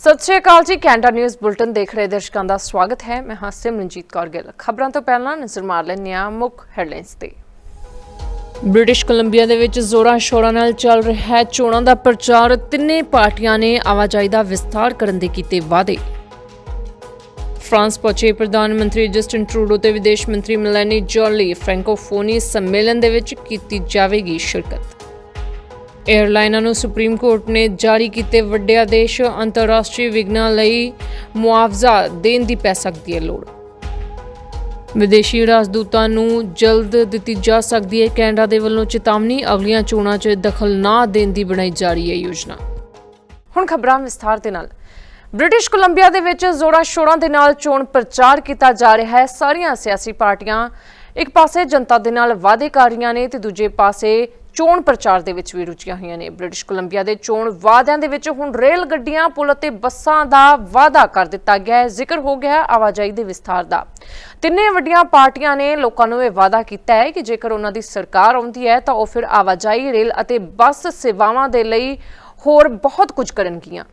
ਸਤਿ ਸ਼੍ਰੀ ਅਕਾਲ ਜੀ, Canada news bulletin ਦੇਖ ਰਹੇ ਦਰਸ਼ਕਾਂ ਦਾ ਸਵਾਗਤ ਹੈ। ਮੈਂ ਹਾਂ ਸਿਮਰਨਜੀਤ ਕੌਰ ਗਿੱਲ। ਖਬਰਾਂ ਤੋਂ ਪਹਿਲਾਂ ਨਜ਼ਰ ਮਾਰ ਲੈਂਦੇ ਹਾਂ ਮੁੱਖ ਹੈਡਲਾਈਨਸ ਤੇ। ਬ੍ਰਿਟਿਸ਼ ਕੋਲੰਬੀਆ ਦੇ ਵਿੱਚ ਜ਼ੋਰਾਂ ਸ਼ੋਰਾਂ ਨਾਲ ਚੱਲ ਰਿਹਾ ਹੈ। ਚੋਣਾਂ ਦਾ ਪ੍ਰਚਾਰ ਤਿੰਨੇ ਪਾਰਟੀਆਂ ਨੇ ਆਵਾਜਾਈ ਦਾ ਵਿਸਥਾਰ ਕਰਨ ਦੇ ਕੀਤੇ ਵਾਅਦੇ। ਫਰਾਂਸ ਪਹੁੰਚੇ ਪ੍ਰਧਾਨ ਮੰਤਰੀ ਜਸਟਿਨ ਟਰੂਡੋ ਤੇ ਵਿਦੇਸ਼ ਮੰਤਰੀ ਮੈਲਾਨੀ ਜੋਲੀ। ਫ੍ਰੈਂਕੋਫੋਨੀ ਸੰਮੇਲਨ ਦੇ ਵਿੱਚ ਕੀਤੀ ਜਾਵੇਗੀ ਸ਼ਿਰਕਤ। ਏਅਰਲਾਈਨਾਂ ਨੂੰ ਸੁਪਰੀਮ ਕੋਰਟ ਨੇ ਜਾਰੀ ਕੀਤੇ ਵੱਡੇ ਆਦੇਸ਼ ਅੰਤਰਰਾਸ਼ਟਰੀ ਵਿਘਨਾਂ ਲਈ ਮੁਆਵਜ਼ਾ ਦੇਣ ਦੀ ਪੈ ਸਕਦੀ ਹੈ ਲੋੜ। ਵਿਦੇਸ਼ੀ ਰਾਜਦੂਤਾਂ ਨੂੰ ਜਲਦ ਦਿੱਤੀ ਜਾ ਸਕਦੀ ਹੈ। ਕੈਨੇਡਾ ਦੇ ਵੱਲੋਂ ਚੇਤਾਵਨੀ, ਅਗਲੀਆਂ ਚੋਣਾਂ 'ਚ ਦਖਲ ਨਾ ਦੇਣ ਦੀ ਬਣਾਈ ਜਾ ਰਹੀ ਹੈ ਯੋਜਨਾ। ਹੁਣ ਖਬਰਾਂ ਵਿਸਥਾਰ ਦੇ ਨਾਲ। ਬ੍ਰਿਟਿਸ਼ ਕੋਲੰਬੀਆ ਦੇ ਵਿੱਚ ਜ਼ੋਰਾਂ ਸ਼ੋਰਾਂ ਦੇ ਨਾਲ ਚੋਣ ਪ੍ਰਚਾਰ ਕੀਤਾ ਜਾ ਰਿਹਾ ਹੈ। ਸਾਰੀਆਂ ਸਿਆਸੀ ਪਾਰਟੀਆਂ ਇੱਕ ਪਾਸੇ ਜਨਤਾ ਦੇ ਨਾਲ ਵਾਅਦੇ ਕਰ ਰਹੀਆਂ ਨੇ ਤੇ ਦੂਜੇ ਪਾਸੇ ਚੋਣ ਪ੍ਰਚਾਰ ਦੇ ਵਿੱਚ ਵੀ ਰੁਚੀਆਂ ਹੋਈਆਂ ਨੇ। ਬ੍ਰਿਟਿਸ਼ ਕੋਲੰਬੀਆ ਦੇ ਚੋਣ ਵਾਅਦਿਆਂ ਦੇ ਵਿੱਚ ਹੁਣ ਰੇਲ ਗੱਡੀਆਂ, ਪੁਲ ਅਤੇ ਬੱਸਾਂ ਦਾ ਵਾਅਦਾ ਕਰ ਦਿੱਤਾ ਗਿਆ ਹੈ। ਜ਼ਿਕਰ ਹੋ ਗਿਆ ਹੈ ਆਵਾਜਾਈ ਦੇ ਵਿਸਥਾਰ ਦਾ। ਤਿੰਨੇ ਵੱਡੀਆਂ ਪਾਰਟੀਆਂ ਨੇ ਲੋਕਾਂ ਨੂੰ ਇਹ ਵਾਅਦਾ ਕੀਤਾ ਹੈ ਕਿ ਜੇਕਰ ਉਹਨਾਂ ਦੀ ਸਰਕਾਰ ਆਉਂਦੀ ਹੈ ਤਾਂ ਉਹ ਫਿਰ ਆਵਾਜਾਈ, ਰੇਲ ਅਤੇ ਬੱਸ ਸੇਵਾਵਾਂ ਦੇ ਲਈ ਹੋਰ ਬਹੁਤ ਕੁਝ ਕਰਨਗੀਆਂ।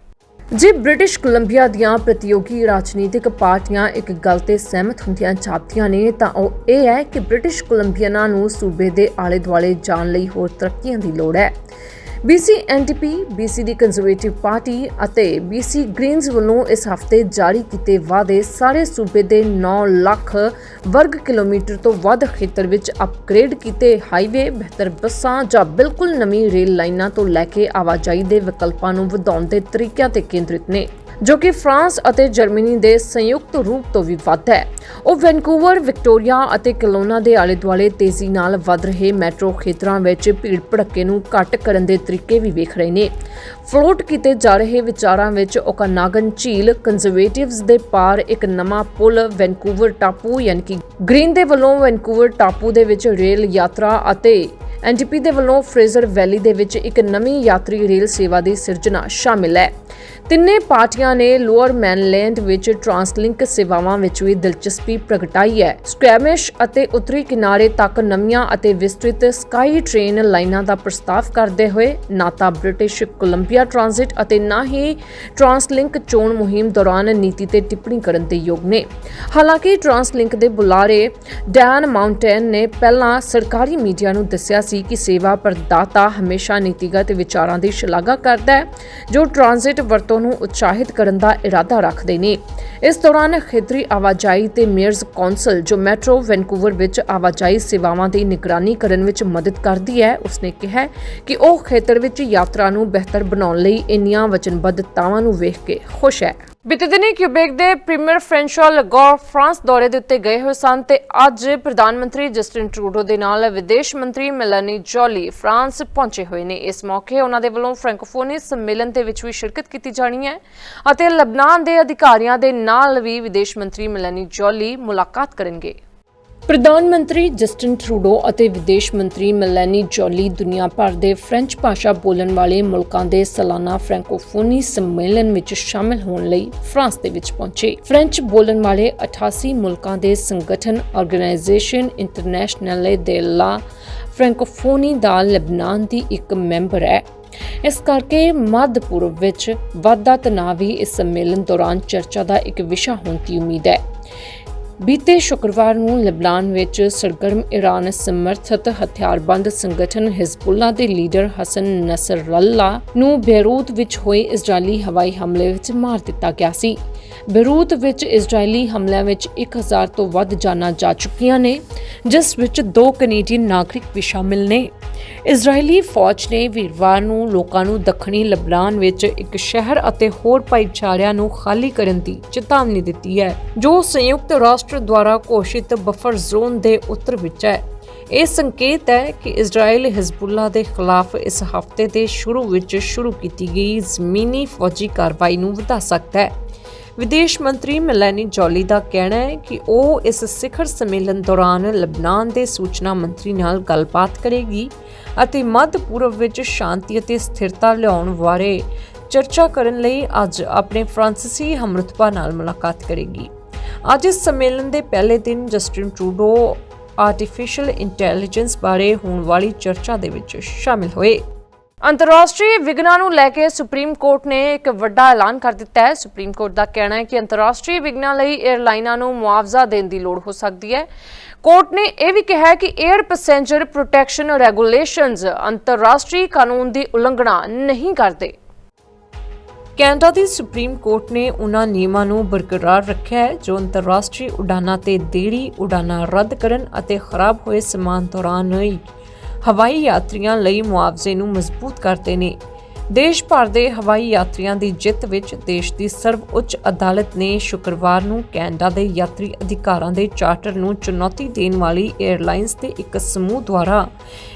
ਜੇ ਬ੍ਰਿਟਿਸ਼ ਕੋਲੰਬੀਆ ਦੀਆਂ ਪ੍ਰਤੀਯੋਗੀ ਰਾਜਨੀਤਿਕ ਪਾਰਟੀਆਂ ਇੱਕ ਗੱਲ ਤੇ ਸਹਿਮਤ ਹੁੰਦੀਆਂ ਚਾਹਤੀਆਂ ਨੇ, ਤਾਂ ਉਹ ਇਹ ਹੈ ਕਿ ਬ੍ਰਿਟਿਸ਼ ਕੋਲੰਬੀਆਨਾਂ ਨੂੰ ਸੂਬੇ ਦੇ ਆਲੇ ਦੁਆਲੇ ਜਾਣ ਲਈ ਹੋਰ ਤਰੱਕੀਆਂ ਦੀ ਲੋੜ ਹੈ। BC NDP BC ਦੀ ਕੰਜ਼ਰਵੇਟਿਵ ਪਾਰਟੀ ਅਤੇ BC ਗ੍ਰੀਨਜ਼ ਵੱਲੋਂ ਇਸ ਹਫ਼ਤੇ ਜਾਰੀ ਕੀਤੇ ਵਾਅਦੇ ਸਾਰੇ ਸੂਬੇ ਦੇ 9 ਲੱਖ ਵਰਗ ਕਿਲੋਮੀਟਰ ਤੋਂ ਵੱਧ ਖੇਤਰ ਵਿੱਚ ਅਪਗ੍ਰੇਡ ਕੀਤੇ ਹਾਈਵੇ ਬਿਹਤਰ ਬੱਸਾਂ ਜਾਂ ਬਿਲਕੁਲ ਨਵੀਂ ਰੇਲ ਲਾਈਨਾਂ ਤੋਂ ਲੈ ਕੇ ਆਵਾਜਾਈ ਦੇ ਵਿਕਲਪਾਂ ਨੂੰ ਵਧਾਉਣ ਦੇ ਤਰੀਕਿਆਂ ਤੇ ਕੇਂਦਰਿਤ ਨੇ, ਜੋ ਕਿ ਫਰਾਂਸ ਅਤੇ ਜਰਮਨੀ ਦੇ ਸੰਯੁਕਤ ਰੂਪ ਤੋਂ ਵੀ ਵੱਧ ਹੈ। ਉਹ ਵੈਨਕੂਵਰ, ਵਿਕਟੋਰੀਆ ਅਤੇ ਕਲੋਨਾ ਦੇ ਆਲੇ-ਦੁਆਲੇ ਤੇਜ਼ੀ ਨਾਲ ਵੱਧ ਰਹੇ ਮੈਟਰੋ ਖੇਤਰਾਂ ਵਿੱਚ ਭੀੜ ਭੜੱਕੇ ਨੂੰ ਘੱਟ ਕਰਨ ਦੇ ਤਰੀਕੇ ਵੀ ਵੇਖ ਰਹੇ ਨੇ। ਫਲੋਟ ਕੀਤੇ ਜਾ ਰਹੇ ਵਿਚਾਰਾਂ ਵਿੱਚ ਓਕਾਨਾਗਨ ਝੀਲ ਕੰਜ਼ਰਵੇਟਿਵਸ ਦੇ ਪਾਰ ਇੱਕ ਨਵਾਂ ਪੁਲ ਵੈਨਕੂਵਰ ਟਾਪੂ, ਯਾਨੀ ਕਿ ਗ੍ਰੀਨ ਦੇ ਵੱਲੋਂ ਵੈਨਕੂਵਰ ਟਾਪੂ ਦੇ ਵਿੱਚ ਰੇਲ ਯਾਤਰਾ ਅਤੇ ਐਨਡੀਪੀ ਦੇ ਵੱਲੋਂ ਫਰੇਜ਼ਰ ਵੈਲੀ ਦੇ ਵਿੱਚ ਇੱਕ ਨਵੀਂ ਯਾਤਰੀ ਰੇਲ ਸੇਵਾ ਦੀ ਸਿਰਜਣਾ ਸ਼ਾਮਿਲ ਹੈ। ਤਿੰਨੇ ਪਾਰਟੀਆਂ ਨੇ ਲੋਅਰ ਮੈਨਲੈਂਡ ਵਿੱਚ ਟਰਾਂਸਲਿੰਕ ਸੇਵਾਵਾਂ ਵਿੱਚ ਵੀ ਦਿਲਚਸਪੀ ਪ੍ਰਗਟਾਈ ਹੈ। ਸਕੁਐਮਿਸ਼ ਅਤੇ ਉੱਤਰੀ ਕਿਨਾਰੇ ਤੱਕ ਨਵੀਆਂ ਅਤੇ ਵਿਸਤ੍ਰਿਤ ਸਕਾਈ ਟ੍ਰੇਨ ਲਾਈਨਾਂ ਦਾ ਪ੍ਰਸਤਾਵ ਕਰਦੇ ਹੋਏ ਨਾ ਤਾਂ ਬ੍ਰਿਟਿਸ਼ ਕੋਲੰਬੀਆ ਟ੍ਰਾਂਜ਼ਿਟ ਅਤੇ ਨਾ ਹੀ ਟਰਾਂਸਲਿੰਕ ਚੋਣ ਮੁਹਿੰਮ ਦੌਰਾਨ ਨੀਤੀ ਤੇ ਟਿੱਪਣੀ ਕਰਨ ਦੇ ਯੋਗ ਨੇ। ਹਾਲਾਂਕਿ ਟਰਾਂਸਲਿੰਕ ਦੇ ਬੁਲਾਰੇ ਡੈਨ ਮਾਊਂਟੇਨ ਨੇ ਪਹਿਲਾਂ ਸਰਕਾਰੀ ਮੀਡੀਆ ਨੂੰ ਦੱਸਿਆ ਸੀ ਕਿ ਸੇਵਾ ਪ੍ਰਦਾਤਾ ਹਮੇਸ਼ਾ ਨੀਤੀਗਤ ਵਿਚਾਰਾਂ ਦੀ ਸ਼ਲਾਘਾ ਕਰਦਾ ਹੈ। ਜੋ ਟ੍ਰਾਂਜ਼ਿਟ ਵਰਤੋਂ ਨੂੰ ਉਤਸ਼ਾਹਿਤ ਕਰਨ ਦਾ ਇਰਾਦਾ ਰੱਖਦੇ ਨੇ। ਇਸ ਦੌਰਾਨ ਖੇਤਰੀ ਆਵਾਜਾਈ ਤੇ ਮੇਅਰਜ਼ ਕੌਂਸਲ, ਜੋ ਮੈਟਰੋ ਵੈਨਕੂਵਰ ਵਿੱਚ ਆਵਾਜਾਈ ਸੇਵਾਵਾਂ ਦੀ ਨਿਗਰਾਨੀ ਕਰਨ ਵਿੱਚ ਮਦਦ ਕਰਦੀ ਹੈ, ਉਸਨੇ ਕਿਹਾ ਕਿ ਉਹ ਖੇਤਰ ਵਿੱਚ ਯਾਤਰਾ ਨੂੰ ਬਿਹਤਰ ਬਣਾਉਣ ਲਈ ਇੰਨੀਆਂ ਵਚਨਬੱਧਤਾਵਾਂ ਨੂੰ ਵੇਖ ਕੇ ਖੁਸ਼ ਹੈ। ਬੀਤੇ ਦਿਨੀ ਕਿਊਬੇਕ ਦੇ ਪ੍ਰੀਮੀਅਰ ਫ੍ਰੈਂਸ਼ੋਆ ਲਗੌਰ ਫਰਾਂਸ ਦੌਰੇ ਦੇ ਉੱਤੇ ਗਏ ਹੋਏ ਸਨ ਤੇ ਅੱਜ ਪ੍ਰਧਾਨ ਮੰਤਰੀ ਜਸਟਿਨ ਟਰੂਡੋ ਦੇ ਨਾਲ ਵਿਦੇਸ਼ ਮੰਤਰੀ ਮੈਲਾਨੀ ਜੋਲੀ ਫਰਾਂਸ ਪਹੁੰਚੇ ਹੋਏ ਨੇ। ਇਸ ਮੌਕੇ ਉਹਨਾਂ ਦੇ ਵੱਲੋਂ ਫ੍ਰੈਂਕੋਫੋਨੀ ਸੰਮੇਲਨ ਦੇ ਵਿੱਚ ਵੀ ਸ਼ਿਰਕਤ ਕੀਤੀ ਜਾਣੀ ਹੈ ਅਤੇ ਲਬਨਾਨ ਦੇ ਅਧਿਕਾਰੀਆਂ ਦੇ ਨਾਲ ਵੀ ਵਿਦੇਸ਼ ਮੰਤਰੀ ਮੈਲਾਨੀ ਜੋਲੀ ਮੁਲਾਕਾਤ ਕਰਨਗੇ। ਪ੍ਰਧਾਨ ਮੰਤਰੀ ਜਸਟਿਨ ਟਰੂਡੋ ਅਤੇ ਵਿਦੇਸ਼ ਮੰਤਰੀ ਮੈਲਾਨੀ ਜੋਲੀ ਦੁਨੀਆ ਭਰ ਦੇ ਫ੍ਰੈਂਚ ਭਾਸ਼ਾ ਬੋਲਣ ਵਾਲੇ ਮੁਲਕਾਂ ਦੇ ਸਾਲਾਨਾ ਫ੍ਰੈਂਕੋਫੋਨੀ ਸੰਮੇਲਨ ਵਿੱਚ ਸ਼ਾਮਲ ਹੋਣ ਲਈ ਫਰਾਂਸ ਦੇ ਵਿੱਚ ਪਹੁੰਚੇ। ਫ੍ਰੈਂਚ ਬੋਲਣ ਵਾਲੇ 88 ਮੁਲਕਾਂ ਦੇ ਸੰਗਠਨ ਆਰਗੇਨਾਈਜੇਸ਼ਨ ਇੰਟਰਨੈਸ਼ਨਲ ਦੇ ਲਾ ਫ੍ਰੈਂਕੋਫੋਨੀ ਦਾ ਲਬਨਾਨ ਦੀ ਇੱਕ ਮੈਂਬਰ ਹੈ। ਇਸ ਕਰਕੇ ਮੱਧ ਪੂਰਬ ਵਿੱਚ ਵਾਧਾ ਤਣਾਅ ਵੀ ਇਸ ਸੰਮੇਲਨ ਦੌਰਾਨ ਚਰਚਾ ਦਾ ਇੱਕ ਵਿਸ਼ਾ ਹੋਣ ਦੀ ਉਮੀਦ ਹੈ। ਬੀਤੇ ਸ਼ੁੱਕਰਵਾਰ ਨੂੰ ਲਬਨਾਨ ਵਿੱਚ ਸਰਗਰਮ ਇਰਾਨ ਸਮਰਥਿਤ ਹਥਿਆਰਬੰਦ ਸੰਗਠਨ ਹਿਜ਼ਬੁੱਲਾ ਦੇ ਲੀਡਰ ਹਸਨ ਨਸਰੱਲਾ ਨੂੰ ਬੇਰੂਤ ਵਿੱਚ ਹੋਏ ਇਜ਼ਰਾਈਲੀ ਹਵਾਈ ਹਮਲੇ ਵਿੱਚ ਮਾਰ ਦਿੱਤਾ ਗਿਆ ਸੀ। ਬੇਰੂਤ ਵਿੱਚ ਇਜ਼ਰਾਈਲੀ ਹਮਲਿਆਂ ਵਿੱਚ 1000 ਤੋਂ ਵੱਧ ਜਾਨਾਂ ਜਾ ਚੁੱਕੀਆਂ ਨੇ, ਜਿਸ ਵਿੱਚ ਦੋ ਕੈਨੇਡੀਅਨ ਨਾਗਰਿਕ ਵੀ ਸ਼ਾਮਿਲ ਨੇ। ਇਜ਼ਰਾਈਲੀ ਫੌਜ ਨੇ ਵੀਰਵਾਰ ਨੂੰ ਲੋਕਾਂ ਨੂੰ ਦੱਖਣੀ ਲਬਨਾਨ ਵਿੱਚ ਇੱਕ ਸ਼ਹਿਰ ਅਤੇ ਹੋਰ ਭਾਈਚਾਰਿਆਂ ਨੂੰ ਖਾਲੀ ਕਰਨ ਦੀ ਚੇਤਾਵਨੀ ਦਿੱਤੀ ਹੈ, ਜੋ ਸੰਯੁਕਤ ਰਾਸ਼ਟਰ ਦੁਆਰਾ ਘੋਸ਼ਿਤ ਬਫਰ ਜ਼ੋਨ ਦੇ ਉੱਤਰ ਵਿੱਚ ਹੈ। ਇਹ ਸੰਕੇਤ ਹੈ ਕਿ ਇਜ਼ਰਾਈਲ ਹਿਜ਼ਬੁੱਲਾ ਦੇ ਖਿਲਾਫ ਇਸ ਹਫ਼ਤੇ ਦੇ ਸ਼ੁਰੂ ਵਿੱਚ ਸ਼ੁਰੂ ਕੀਤੀ ਗਈ ਜ਼ਮੀਨੀ ਫੌਜੀ ਕਾਰਵਾਈ ਨੂੰ ਵਧਾ ਸਕਦਾ ਹੈ। ਵਿਦੇਸ਼ ਮੰਤਰੀ ਮੈਲਾਨੀ ਜੋਲੀ ਦਾ ਕਹਿਣਾ ਹੈ ਕਿ ਉਹ ਇਸ ਸਿਖਰ ਸੰਮੇਲਨ ਦੌਰਾਨ ਲਬਨਾਨ ਦੇ ਸੂਚਨਾ ਮੰਤਰੀ ਨਾਲ ਗੱਲਬਾਤ ਕਰੇਗੀ ਅਤੇ ਮੱਧ ਪੂਰਬ ਵਿੱਚ ਸ਼ਾਂਤੀ ਅਤੇ ਸਥਿਰਤਾ ਲਿਆਉਣ ਬਾਰੇ ਚਰਚਾ ਕਰਨ ਲਈ ਅੱਜ ਆਪਣੇ ਫਰਾਂਸੀਸੀ ਹਮਰਤਬਾ ਨਾਲ ਮੁਲਾਕਾਤ ਕਰੇਗੀ। ਅੱਜ ਇਸ ਸੰਮੇਲਨ ਦੇ ਪਹਿਲੇ ਦਿਨ ਜਸਟਿਨ ਟਰੂਡੋ ਆਰਟੀਫੀਸ਼ੀਅਲ ਇੰਟੈਲੀਜੈਂਸ ਬਾਰੇ ਹੋਣ ਵਾਲੀ ਚਰਚਾ ਦੇ ਵਿੱਚ ਸ਼ਾਮਿਲ ਹੋਏ। ਅੰਤਰਰਾਸ਼ਟਰੀ ਵਿਗਨਾਂ ਨੂੰ ਲੈ ਕੇ ਸੁਪਰੀਮ ਕੋਰਟ ਨੇ ਇੱਕ ਵੱਡਾ ਐਲਾਨ ਕਰ ਦਿੱਤਾ ਹੈ। ਸੁਪਰੀਮ ਕੋਰਟ ਦਾ ਕਹਿਣਾ ਹੈ ਕਿ ਅੰਤਰਰਾਸ਼ਟਰੀ ਵਿਗਨਾਂ ਲਈ 에ਅਰਲਾਈਨਾਂ ਨੂੰ ਮੁਆਵਜ਼ਾ ਦੇਣ ਦੀ ਲੋੜ ਹੋ ਸਕਦੀ ਹੈ। ਕੋਰਟ ਨੇ ਇਹ ਵੀ ਕਿਹਾ ਕਿ 에ਅਰ ਪੈਸੇਂਜਰ ਪ੍ਰੋਟੈਕਸ਼ਨ ਰੈਗੂਲੇਸ਼ਨਸ ਅੰਤਰਰਾਸ਼ਟਰੀ ਕਾਨੂੰਨ ਦੀ ਉਲੰਘਣਾ ਨਹੀਂ ਕਰਦੇ। ਕੈਨੇਡਾ ਦੀ ਸੁਪਰੀਮ ਕੋਰਟ ਨੇ ਉਹਨਾਂ ਨਿਯਮਾਂ ਨੂੰ ਬਰਕਰਾਰ ਰੱਖਿਆ ਹੈ, ਜੋ ਅੰਤਰਰਾਸ਼ਟਰੀ ਉਡਾਨਾਂ ਤੇ ਦੇਰੀ ਉਡਾਨਾਂ ਰੱਦ ਕਰਨ ਅਤੇ ਖਰਾਬ ਹੋਏ ਸਮਾਨ ਦੌਰਾਨ ਹਵਾਈ ਯਾਤਰੀਆਂ ਲਈ ਮੁਆਵਜ਼ੇ ਨੂੰ ਮਜ਼ਬੂਤ ਕਰਦੇ ਨੇ। ਦੇਸ਼ ਭਰ ਦੇ ਹਵਾਈ ਯਾਤਰੀਆਂ ਦੀ ਜਿੱਤ ਵਿੱਚ ਦੇਸ਼ ਦੀ ਸਰਵਉੱਚ ਅਦਾਲਤ ਨੇ ਸ਼ੁੱਕਰਵਾਰ ਨੂੰ ਕੈਨੇਡਾ ਦੇ ਯਾਤਰੀ ਅਧਿਕਾਰਾਂ ਦੇ ਚਾਰਟਰ ਨੂੰ ਚੁਣੌਤੀ ਦੇਣ ਵਾਲੀ 에ਅਰਲਾਈਨਸ ਦੇ ਇੱਕ ਸਮੂਹ ਦੁਆਰਾ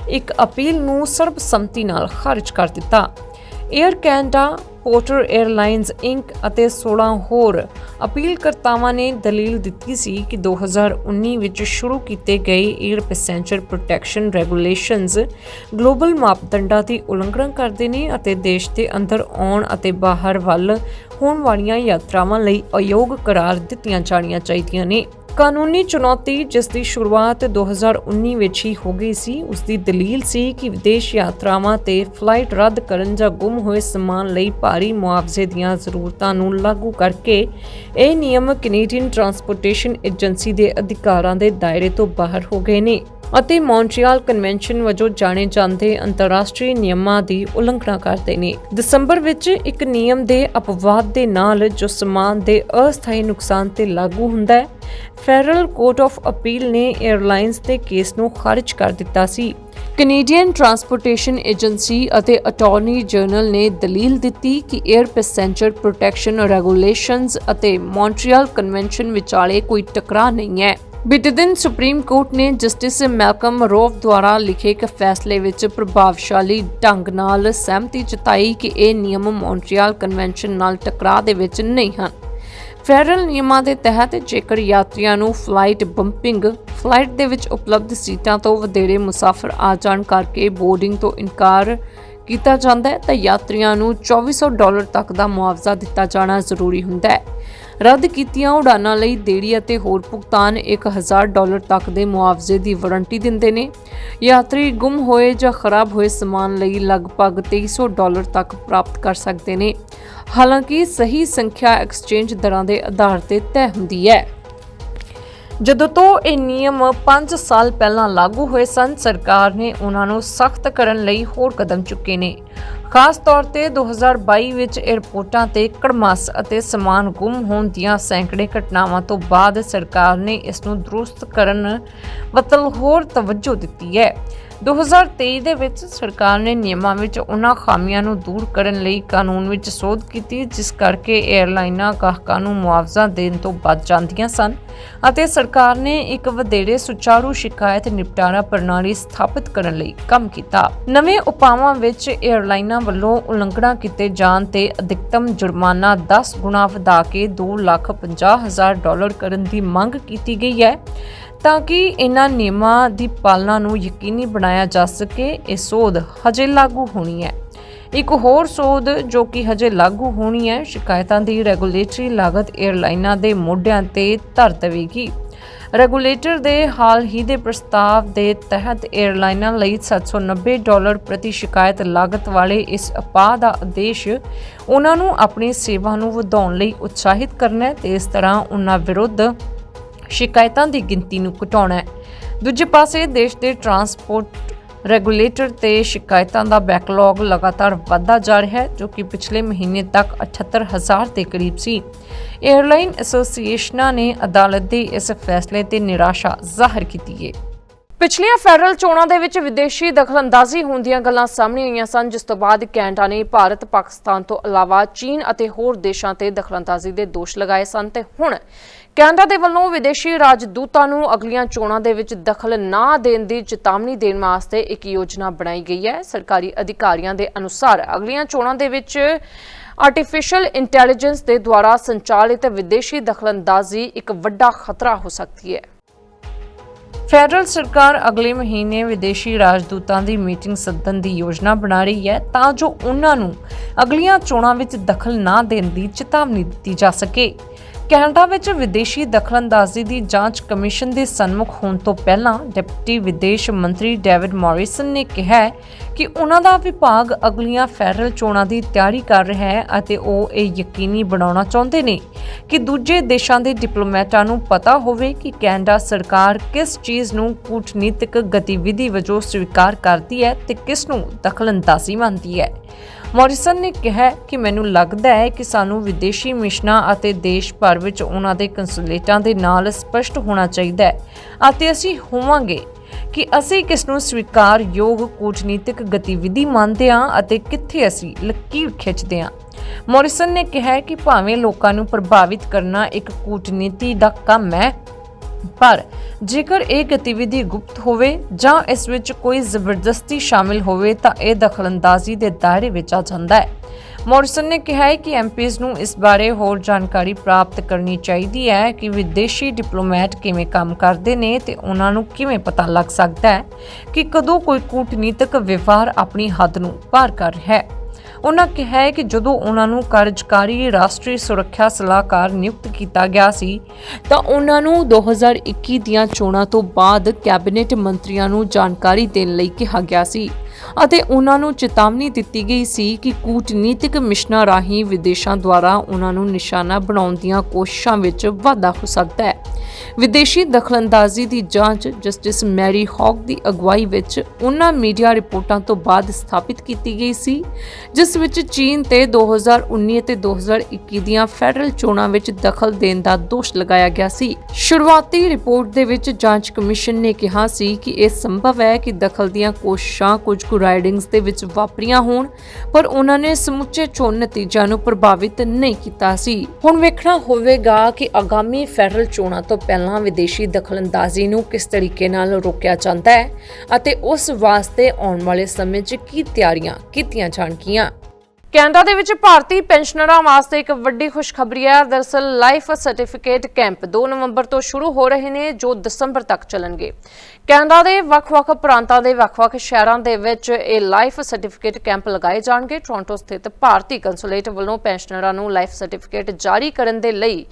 ਇੱਕ ਅਪੀਲ ਨੂੰ ਸਰਬਸੰਮਤੀ ਨਾਲ ਖਾਰਜ ਕਰ ਦਿੱਤਾ। Air Canada Porter airlines inc ਅਤੇ 16 ਹੋਰ ਅਪੀਲਕਰਤਾਵਾਂ ਨੇ ਦਲੀਲ ਦਿੱਤੀ ਸੀ ਕਿ 2019 ਵਿੱਚ ਸ਼ੁਰੂ ਕੀਤੇ ਗਏ air passenger protection regulations global ਮਾਪਦੰਡਾਂ ਦੀ ਉਲੰਘਣਾ ਕਰਦੇ ਨੇ ਅਤੇ ਦੇਸ਼ ਦੇ ਅੰਦਰ ਆਉਣ ਅਤੇ ਬਾਹਰ ਵੱਲ ਹੋਣ ਵਾਲੀਆਂ ਯਾਤਰਾਵਾਂ ਲਈ ਅਯੋਗ ਕਰਾਰ ਦਿੱਤੀਆਂ ਜਾਣੀਆਂ ਚਾਹੀਦੀਆਂ ਨੇ। ਕਾਨੂੰਨੀ ਚੁਣੌਤੀ, ਜਿਸ ਦੀ ਸ਼ੁਰੂਆਤ 2019 ਵਿੱਚ ਹੀ ਹੋ ਗਈ ਸੀ, ਉਸ ਦੀ ਦਲੀਲ ਸੀ ਕਿ ਵਿਦੇਸ਼ ਯਾਤਰਾਵਾਂ ਤੇ ਫਲਾਈਟ ਰੱਦ ਕਰਨ ਜਾਂ ਗੁੰਮ ਹੋਏ ਸਮਾਨ ਲਈ ਭਾਰੀ ਮੁਆਵਜ਼ੇ ਦੀਆਂ ਜ਼ਰੂਰਤਾਂ ਨੂੰ ਲਾਗੂ ਕਰਕੇ, ਇਹ ਨਿਯਮ ਕੈਨੇਡੀਅਨ ਟਰਾਂਸਪੋਰਟੇਸ਼ਨ ਏਜੰਸੀ ਦੇ ਅਧਿਕਾਰਾਂ ਦੇ ਦਾਇਰੇ ਤੋਂ ਬਾਹਰ ਹੋ ਗਏ ਨੇ ਅਤੇ ਮੌਂਟਰੀਅਲ ਕਨਵੈਨਸ਼ਨ ਵਜੋਂ ਜਾਣੇ ਜਾਂਦੇ ਅੰਤਰਰਾਸ਼ਟਰੀ ਨਿਯਮਾਂ ਦੀ ਉਲੰਘਣਾ ਕਰਦੇ ਨੇ। ਦਸੰਬਰ ਵਿੱਚ ਇੱਕ ਨਿਯਮ ਦੇ ਅਪਵਾਦ ਦੇ ਨਾਲ ਜੋ ਸਮਾਨ ਦੇ ਅਸਥਾਈ ਨੁਕਸਾਨ ਤੇ ਲਾਗੂ ਹੁੰਦਾ ਹੈ ਫੈਡਰਲ ਕੋਰਟ ਆਫ ਅਪੀਲ ਨੇ 에ਅਰਲਾਈਨਸ ਦੇ ਕੇਸ ਨੂੰ ਖਾਰਜ ਕਰ ਦਿੱਤਾ ਸੀ। ਕੈਨੇਡੀਅਨ ਟਰਾਂਸਪੋਰਟੇਸ਼ਨ ਏਜੰਸੀ ਅਤੇ ਅਟਾਰਨੀ ਜਨਰਲ ਨੇ ਦਲੀਲ ਦਿੱਤੀ ਕਿ 에ਅਰ ਪੈਸੇਂਜਰ ਪ੍ਰੋਟੈਕਸ਼ਨ ਰੈਗੂਲੇਸ਼ਨਸ ਅਤੇ ਮੌਂਟਰੀਅਲ ਕਨਵੈਨਸ਼ਨ ਵਿਚਾਲੇ ਕੋਈ ਟਕਰਾਅ ਨਹੀਂ ਹੈ। ਬੀਤੇ ਦਿਨ ਸੁਪਰੀਮ ਕੋਰਟ ਨੇ ਜਸਟਿਸ ਮੈਲਕਮ ਰੋਵ ਦੁਆਰਾ ਲਿਖੇ ਇੱਕ ਫੈਸਲੇ ਵਿੱਚ ਪ੍ਰਭਾਵਸ਼ਾਲੀ ਢੰਗ ਨਾਲ ਸਹਿਮਤੀ ਜਤਾਈ ਕਿ ਇਹ ਨਿਯਮ ਮੌਂਟਰੀਅਲ ਕਨਵੈਨਸ਼ਨ ਨਾਲ ਟਕਰਾਅ ਦੇ ਵਿੱਚ ਨਹੀਂ ਹਨ। ਫੈਡਰਲ ਨਿਯਮਾਂ ਦੇ ਤਹਿਤ ਜੇਕਰ ਯਾਤਰੀਆਂ ਨੂੰ ਫਲਾਈਟ ਬੰਪਿੰਗ, ਫਲਾਈਟ ਦੇ ਵਿੱਚ ਉਪਲਬਧ ਸੀਟਾਂ ਤੋਂ ਵਧੇਰੇ ਮੁਸਾਫਰ ਆ ਜਾਣ ਕਰਕੇ ਬੋਰਡਿੰਗ ਤੋਂ ਇਨਕਾਰ ਕੀਤਾ ਜਾਂਦਾ ਹੈ, ਤਾਂ ਯਾਤਰੀਆਂ ਨੂੰ 2400 ਡਾਲਰ ਤੱਕ ਦਾ ਮੁਆਵਜ਼ਾ ਦਿੱਤਾ ਜਾਣਾ ਜ਼ਰੂਰੀ ਹੁੰਦਾ ਹੈ। ਰੱਦ ਕੀਤੀਆਂ ਉਡਾਨਾਂ ਲਈ ਦੇਰੀ ਅਤੇ ਹੋਰ ਭੁਗਤਾਨ 1000 ਡਾਲਰ ਤੱਕ ਦੇ ਮੁਆਵਜ਼ੇ ਦੀ ਵਾਰੰਟੀ ਦਿੰਦੇ ਨੇ। ਯਾਤਰੀ ਗੁੰਮ ਹੋਏ ਜਾਂ ਖਰਾਬ ਹੋਏ ਸਮਾਨ ਲਈ ਲਗਭਗ 2300 ਡਾਲਰ ਤੱਕ ਪ੍ਰਾਪਤ ਕਰ ਸਕਦੇ ਨੇ। ਹਾਲਾਂਕਿ ਸਹੀ ਸੰਖਿਆ ਐਕਸਚੇਂਜ ਦਰਾਂ ਦੇ ਆਧਾਰ ਤੇ ਤੈਅ ਹੁੰਦੀ ਹੈ। ਜਦੋਂ ਤੋਂ ਇਹ ਨਿਯਮ 5 ਸਾਲ ਪਹਿਲਾਂ ਲਾਗੂ ਹੋਏ ਸਨ, ਸਰਕਾਰ ਨੇ ਉਹਨਾਂ ਨੂੰ ਸਖਤ ਕਰਨ ਲਈ ਹੋਰ ਕਦਮ ਚੁੱਕੇ ਨੇ। ਖਾਸ ਤੌਰ ਤੇ 2022 ਵਿੱਚ 에ਅਰਪੋਰਟਾਂ ਤੇ ਕੜਮਾਸ ਅਤੇ ਸਮਾਨ ਗੁੰਮ ਹੋਣ ਦੀਆਂ ਸੈਂਕੜੇ ਘਟਨਾਵਾਂ ਤੋਂ ਬਾਅਦ ਸਰਕਾਰ ਨੇ ਇਸ ਨੂੰ ਦਰੁਸਤ ਕਰਨ ਵੱਲ ਹੋਰ ਤਵੱਜੋ ਦਿੱਤੀ ਹੈ। 2023 ਦੇ ਵਿੱਚ ਸਰਕਾਰ ਨੇ ਨਿਯਮਾਂ ਵਿੱਚ ਉਹਨਾਂ ਖਾਮੀਆਂ ਨੂੰ ਦੂਰ ਕਰਨ ਲਈ ਕਾਨੂੰਨ ਵਿੱਚ ਸੋਧ ਕੀਤੀ ਜਿਸ ਕਰਕੇ 에ਅਰਲਾਈਨਾਂ ਗਾਹਕਾਂ ਨੂੰ ਮੁਆਵਜ਼ਾ ਦੇਣ ਤੋਂ ਬਚ ਜਾਂਦੀਆਂ ਸਨ ਅਤੇ ਸਰਕਾਰ ਨੇ ਇੱਕ ਵਧੇਰੇ ਸੁਚਾਰੂ ਸ਼ਿਕਾਇਤ ਨਿਪਟਾਰਾ ਪ੍ਰਣਾਲੀ ਸਥਾਪਿਤ ਕਰਨ ਲਈ ਕੰਮ ਕੀਤਾ। ਨਵੇਂ ਉਪਾਵਾਂ ਵਿੱਚ 에ਅਰਲਾਈਨਾਂ ਵੱਲੋਂ ਉਲੰਘਣਾ ਕੀਤੇ ਜਾਣ ਤੇ ਅਧਿਕਤਮ ਜੁਰਮਾਨਾ 10 ਗੁਣਾ ਵਧਾ ਕੇ 2,50,000 ਡਾਲਰ ਕਰਨ ਦੀ ਮੰਗ ਕੀਤੀ ਗਈ ਹੈ। ਤਾਂ ਕਿ ਇਹਨਾਂ ਨਿਯਮਾਂ ਦੀ ਪਾਲਣਾ ਨੂੰ ਯਕੀਨੀ ਬਣਾਇਆ ਜਾ ਸਕੇ, ਇਹ ਸੋਧ ਹਜੇ ਲਾਗੂ ਹੋਣੀ ਹੈ। ਇੱਕ ਹੋਰ ਸੋਧ ਜੋ ਕਿ ਹਜੇ ਲਾਗੂ ਹੋਣੀ ਹੈ, ਸ਼ਿਕਾਇਤਾਂ ਦੀ ਰੈਗੂਲੇਟਰੀ ਲਾਗਤ 에ਅਰਲਾਈਨਾਂ ਦੇ ਮੋਢਿਆਂ ਤੇ ਧਰ ਦੇਵੇਗੀ। ਰੈਗੂਲੇਟਰ ਦੇ ਹਾਲ ਹੀ ਦੇ ਪ੍ਰਸਤਾਵ ਦੇ ਤਹਿਤ 에ਅਰਲਾਈਨਾਂ ਲਈ 790 ਡਾਲਰ ਪ੍ਰਤੀ ਸ਼ਿਕਾਇਤ ਲਾਗਤ ਵਾਲੇ ਇਸ ਉਪਾਅ ਦਾ ਆਦੇਸ਼ ਉਹਨਾਂ ਨੂੰ ਆਪਣੀ ਸੇਵਾ ਨੂੰ ਵਧਾਉਣ ਲਈ ਉਤਸ਼ਾਹਿਤ ਕਰਨਾ ਹੈ ਤੇ ਇਸ ਤਰ੍ਹਾਂ ਉਹਨਾਂ ਵਿਰੁੱਧ ਸ਼ਿਕਾਇਤਾਂ ਦੀ ਗਿਣਤੀ ਨੂੰ ਘਟਾਉਣਾ ਹੈ। ਦੂਜੇ ਪਾਸੇ, ਦੇਸ਼ ਦੇ ਟਰਾਂਸਪੋਰਟ ਰੈਗੂਲੇਟਰ ਤੇ ਸ਼ਿਕਾਇਤਾਂ ਦਾ ਬੈਕਲੌਗ ਲਗਾਤਾਰ ਵਧਦਾ ਜਾ ਰਿਹਾ ਹੈ, ਜੋ ਕਿ ਪਿਛਲੇ ਮਹੀਨੇ ਤੱਕ 78000 ਦੇ ਕਰੀਬ ਸੀ। 에ਅਰਲਾਈਨ ਐਸੋਸੀਏਸ਼ਨਾਂ ਨੇ ਅਦਾਲਤ ਦੇ ਇਸ ਫੈਸਲੇ ਤੇ ਨਿਰਾਸ਼ਾ ਜ਼ਾਹਰ ਕੀਤੀ ਹੈ ਪਿਛਲੀਆਂ ਫੈਡਰਲ ਚੋਣਾਂ ਦੇ ਵਿੱਚ ਵਿਦੇਸ਼ੀ ਦਖਲਅੰਦਾਜ਼ੀ ਹੋਣ ਦੀਆਂ ਗੱਲਾਂ ਸਾਹਮਣੇ ਆਈਆਂ ਸਨ, ਜਿਸ ਤੋਂ ਬਾਅਦ ਕੈਨੇਡਾ ਨੇ ਭਾਰਤ, ਪਾਕਿਸਤਾਨ ਤੋਂ ਇਲਾਵਾ ਚੀਨ ਅਤੇ ਹੋਰ ਦੇਸ਼ਾਂ ਤੇ ਦਖਲਅੰਦਾਜ਼ੀ ਦੇ ਦੋਸ਼ ਲਗਾਏ ਸਨ। ਤੇ ਹੁਣ ਕੈਨੇਡਾ ਦੇ ਵੱਲੋਂ ਵਿਦੇਸ਼ੀ ਰਾਜਦੂਤਾਂ ਨੂੰ ਅਗਲੀਆਂ ਚੋਣਾਂ ਦੇ ਵਿੱਚ ਦਖਲ ਨਾ ਦੇਣ ਦੀ ਚੇਤਾਵਨੀ ਦੇਣ ਵਾਸਤੇ ਇੱਕ ਯੋਜਨਾ ਬਣਾਈ ਗਈ ਹੈ। ਸਰਕਾਰੀ ਅਧਿਕਾਰੀਆਂ ਦੇ ਅਨੁਸਾਰ ਅਗਲੀਆਂ ਚੋਣਾਂ ਦੇ ਵਿੱਚ ਆਰਟੀਫੀਸ਼ੀਅਲ ਇੰਟੈਲੀਜੈਂਸ ਦੇ ਦੁਆਰਾ ਸੰਚਾਲਿਤ ਵਿਦੇਸ਼ੀ ਦਖਲਅੰਦਾਜ਼ੀ ਇੱਕ ਵੱਡਾ ਖਤਰਾ ਹੋ ਸਕਦੀ ਹੈ। ਫੈਡਰਲ ਸਰਕਾਰ ਅਗਲੇ ਮਹੀਨੇ ਵਿਦੇਸ਼ੀ ਰਾਜਦੂਤਾਂ ਦੀ ਮੀਟਿੰਗ ਸੱਦਣ ਦੀ ਯੋਜਨਾ ਬਣਾ ਰਹੀ ਹੈ ਤਾਂ ਜੋ ਉਹਨਾਂ ਨੂੰ ਅਗਲੀਆਂ ਚੋਣਾਂ ਵਿੱਚ ਦਖਲ ਨਾ ਦੇਣ ਦੀ ਚੇਤਾਵਨੀ ਦਿੱਤੀ ਜਾ ਸਕੇ। ਕੈਨੇਡਾ ਵਿੱਚ ਵਿਦੇਸ਼ੀ ਦਖਲਅੰਦਾਜ਼ੀ ਦੀ ਜਾਂਚ ਕਮਿਸ਼ਨ ਦੇ ਸਨਮੁਖ ਹੋਣ ਤੋਂ ਪਹਿਲਾਂ ਡਿਪਟੀ ਵਿਦੇਸ਼ ਮੰਤਰੀ ਡੇਵਿਡ ਮੌਰਿਸਨ ਨੇ ਕਿਹਾ ਕਿ ਉਹਨਾਂ ਦਾ ਵਿਭਾਗ ਅਗਲੀਆਂ ਫੈਡਰਲ ਚੋਣਾਂ ਦੀ ਤਿਆਰੀ ਕਰ ਰਿਹਾ ਹੈ ਅਤੇ ਉਹ ਇਹ ਯਕੀਨੀ ਬਣਾਉਣਾ ਚਾਹੁੰਦੇ ਨੇ ਕਿ ਦੂਜੇ ਦੇਸ਼ਾਂ ਦੇ ਡਿਪਲੋਮੈਟਾਂ ਨੂੰ ਪਤਾ ਹੋਵੇ ਕਿ ਕੈਨੇਡਾ ਸਰਕਾਰ ਕਿਸ ਚੀਜ਼ ਨੂੰ ਕੂਟਨੀਤਿਕ ਗਤੀਵਿਧੀ ਵਜੋਂ ਸਵੀਕਾਰ ਕਰਦੀ ਹੈ ਤੇ ਕਿਸ ਨੂੰ ਦਖਲਅੰਦਾਜ਼ੀ ਮੰਨਦੀ ਹੈ। ਮੌਰਿਸਨ ਨੇ ਕਿਹਾ ਕਿ ਮੈਨੂੰ ਲੱਗਦਾ ਹੈ ਕਿ ਸਾਨੂੰ ਵਿਦੇਸ਼ੀ ਮਿਸ਼ਨਾਂ ਅਤੇ ਦੇਸ਼ ਭਰ ਵਿੱਚ ਉਹਨਾਂ ਦੇ ਕੰਸੂਲੇਟਾਂ ਦੇ ਨਾਲ ਸਪਸ਼ਟ ਹੋਣਾ ਚਾਹੀਦਾ ਹੈ ਅਤੇ ਅਸੀਂ ਹੋਵਾਂਗੇ ਕਿ ਅਸੀਂ ਕਿਸ ਨੂੰ ਸਵੀਕਾਰਯੋਗ ਕੂਟਨੀਤਿਕ ਗਤੀਵਿਧੀ ਮੰਨਦੇ ਹਾਂ ਅਤੇ ਕਿੱਥੇ ਅਸੀਂ ਲਕੀਰ ਖਿੱਚਦੇ ਹਾਂ। ਮੌਰਿਸਨ ਨੇ ਕਿਹਾ ਕਿ ਭਾਵੇਂ ਲੋਕਾਂ ਨੂੰ ਪ੍ਰਭਾਵਿਤ ਕਰਨਾ ਇੱਕ ਕੂਟਨੀਤੀ ਦਾ ਕੰਮ ਹੈ ਪਰ ਜੇਕਰ ਇਹ ਗਤੀਵਿਧੀ ਗੁਪਤ ਹੋਵੇ ਜਾਂ ਇਸ ਵਿੱਚ ਕੋਈ ਜ਼ਬਰਦਸਤੀ ਸ਼ਾਮਿਲ ਹੋਵੇ ਤਾਂ ਇਹ ਦਖਲਅੰਦਾਜ਼ੀ ਦੇ ਦਾਇਰੇ ਵਿੱਚ ਆ ਜਾਂਦਾ ਹੈ। ਮੌਰਿਸਨ ਨੇ ਕਿਹਾ ਹੈ ਕਿ ਐਮਪੀਜ਼ ਨੂੰ ਇਸ ਬਾਰੇ ਹੋਰ ਜਾਣਕਾਰੀ ਪ੍ਰਾਪਤ ਕਰਨੀ ਚਾਹੀਦੀ ਹੈ ਕਿ ਵਿਦੇਸ਼ੀ ਡਿਪਲੋਮੈਟ ਕਿਵੇਂ ਕੰਮ ਕਰਦੇ ਨੇ ਤੇ ਉਹਨਾਂ ਨੂੰ ਕਿਵੇਂ ਪਤਾ ਲੱਗ ਸਕਦਾ ਹੈ ਕਿ ਕਦੋਂ ਕੋਈ ਕੂਟਨੀਤਿਕ ਵਿਵਹਾਰ ਆਪਣੀ ਹੱਦ ਨੂੰ ਪਾਰ ਕਰ ਰਿਹਾ ਹੈ। ਉਹਨਾਂ ਕਿਹਾ ਹੈ ਕਿ ਜਦੋਂ ਉਹਨਾਂ ਨੂੰ ਕਾਰਜਕਾਰੀ ਰਾਸ਼ਟਰੀ ਸੁਰੱਖਿਆ ਸਲਾਹਕਾਰ ਨਿਯੁਕਤ ਕੀਤਾ ਗਿਆ ਸੀ, ਤਾਂ ਉਹਨਾਂ ਨੂੰ 2021 ਦੀਆਂ ਚੋਣਾਂ ਤੋਂ ਬਾਅਦ ਕੈਬਨਿਟ ਮੰਤਰੀਆਂ ਨੂੰ ਜਾਣਕਾਰੀ ਦੇਣ ਲਈ ਕਿਹਾ ਗਿਆ ਸੀ। ਅਤੇ ਉਹਨਾਂ ਨੂੰ ਚੇਤਾਵਨੀ ਦਿੱਤੀ ਗਈ ਸੀ ਕਿ ਕੂਟਨੀਤਿਕ ਮਿਸ਼ਨਾਂ ਰਾਹੀਂ ਵਿਦੇਸ਼ਾਂ ਦੁਆਰਾ ਉਹਨਾਂ ਨੂੰ ਨਿਸ਼ਾਨਾ ਬਣਾਉਣ ਦੀਆਂ ਕੋਸ਼ਿਸ਼ਾਂ ਵਿੱਚ ਵਾਧਾ ਹੋ ਸਕਦਾ ਹੈ। ਵਿਦੇਸ਼ੀ ਦਖਲਅੰਦਾਜ਼ੀ ਦੀ ਜਾਂਚ ਜਸਟਿਸ ਮੈਰੀ ਹੌਕ ਦੀ ਅਗਵਾਈ ਵਿੱਚ ਉਹਨਾਂ ਮੀਡੀਆ ਰਿਪੋਰਟਾਂ ਤੋਂ ਬਾਅਦ ਸਥਾਪਿਤ ਕੀਤੀ ਗਈ ਸੀ, ਜਿਸ ਵਿੱਚ ਚੀਨ ਤੇ 2019 ਅਤੇ 2021 ਦੀਆਂ ਫੈਡਰਲ ਚੋਣਾਂ ਵਿੱਚ ਦਖਲ ਦੇਣ ਦਾ ਦੋਸ਼ ਲਗਾਇਆ ਗਿਆ ਸੀ। ਸ਼ੁਰੂਆਤੀ ਰਿਪੋਰਟ ਦੇ ਵਿੱਚ ਜਾਂਚ ਕਮਿਸ਼ਨ ਨੇ ਕਿਹਾ ਸੀ ਕਿ ਇਹ ਸੰਭਵ ਹੈ ਕਿ ਦਖਲ ਦੀਆਂ ਕੋਸ਼ਿਸ਼ਾਂ ਕੁਝ ਰਾਈਡਿੰਗਸ ਦੇ ਵਿੱਚ ਵਾਪਰੀਆਂ ਹੋਣ, ਪਰ ਉਹਨਾਂ ਨੇ ਸਮੁੱਚੇ ਚੋਣ ਨਤੀਜਿਆਂ ਨੂੰ ਪ੍ਰਭਾਵਿਤ ਨਹੀਂ ਕੀਤਾ ਸੀ। ਹੁਣ ਵੇਖਣਾ ਹੋਵੇਗਾ ਕਿ ਆਗਾਮੀ ਫੈਡਰਲ ਚੋਣਾਂ ਤੋਂ ਪਹਿਲਾਂ ਵਿਦੇਸ਼ੀ ਦਖਲਅੰਦਾਜ਼ੀ ਨੂੰ ਕਿਸ ਤਰੀਕੇ ਨਾਲ ਰੋਕਿਆ ਜਾਂਦਾ ਹੈ ਅਤੇ ਉਸ ਵਾਸਤੇ ਆਉਣ ਵਾਲੇ ਸਮੇਂ 'ਚ ਕੀ ਤਿਆਰੀਆਂ ਕੀਤੀਆਂ ਜਾਣਗੀਆਂ। ਕੈਨੇਡਾ ਦੇ ਵਿੱਚ ਭਾਰਤੀ ਪੈਨਸ਼ਨਰਾਂ ਵਾਸਤੇ ਇੱਕ ਵੱਡੀ ਖੁਸ਼ਖਬਰੀ ਹੈ। ਦਰਅਸਲ, ਲਾਈਫ ਸਰਟੀਫਿਕੇਟ ਕੈਂਪ 2 ਨਵੰਬਰ ਤੋਂ ਸ਼ੁਰੂ ਹੋ ਰਹੇ ਨੇ, ਜੋ ਦਸੰਬਰ ਤੱਕ ਚੱਲਣਗੇ। ਕੈਨੇਡਾ ਦੇ ਵੱਖ-ਵੱਖ ਪ੍ਰਾਂਤਾਂ ਦੇ ਵੱਖ-ਵੱਖ ਸ਼ਹਿਰਾਂ ਦੇ ਵਿੱਚ ਇਹ ਲਾਈਫ ਸਰਟੀਫਿਕੇਟ ਕੈਂਪ ਲਗਾਏ ਜਾਣਗੇ। ਟੋਰਾਂਟੋ ਸਥਿਤ ਭਾਰਤੀ ਕੰਸੂਲੇਟ ਵੱਲੋਂ ਪੈਨਸ਼ਨਰਾਂ ਨੂੰ ਲਾਈਫ ਸਰਟੀਫਿਕੇਟ ਜਾਰੀ ਕਰਨ ਦੇ ਲਈ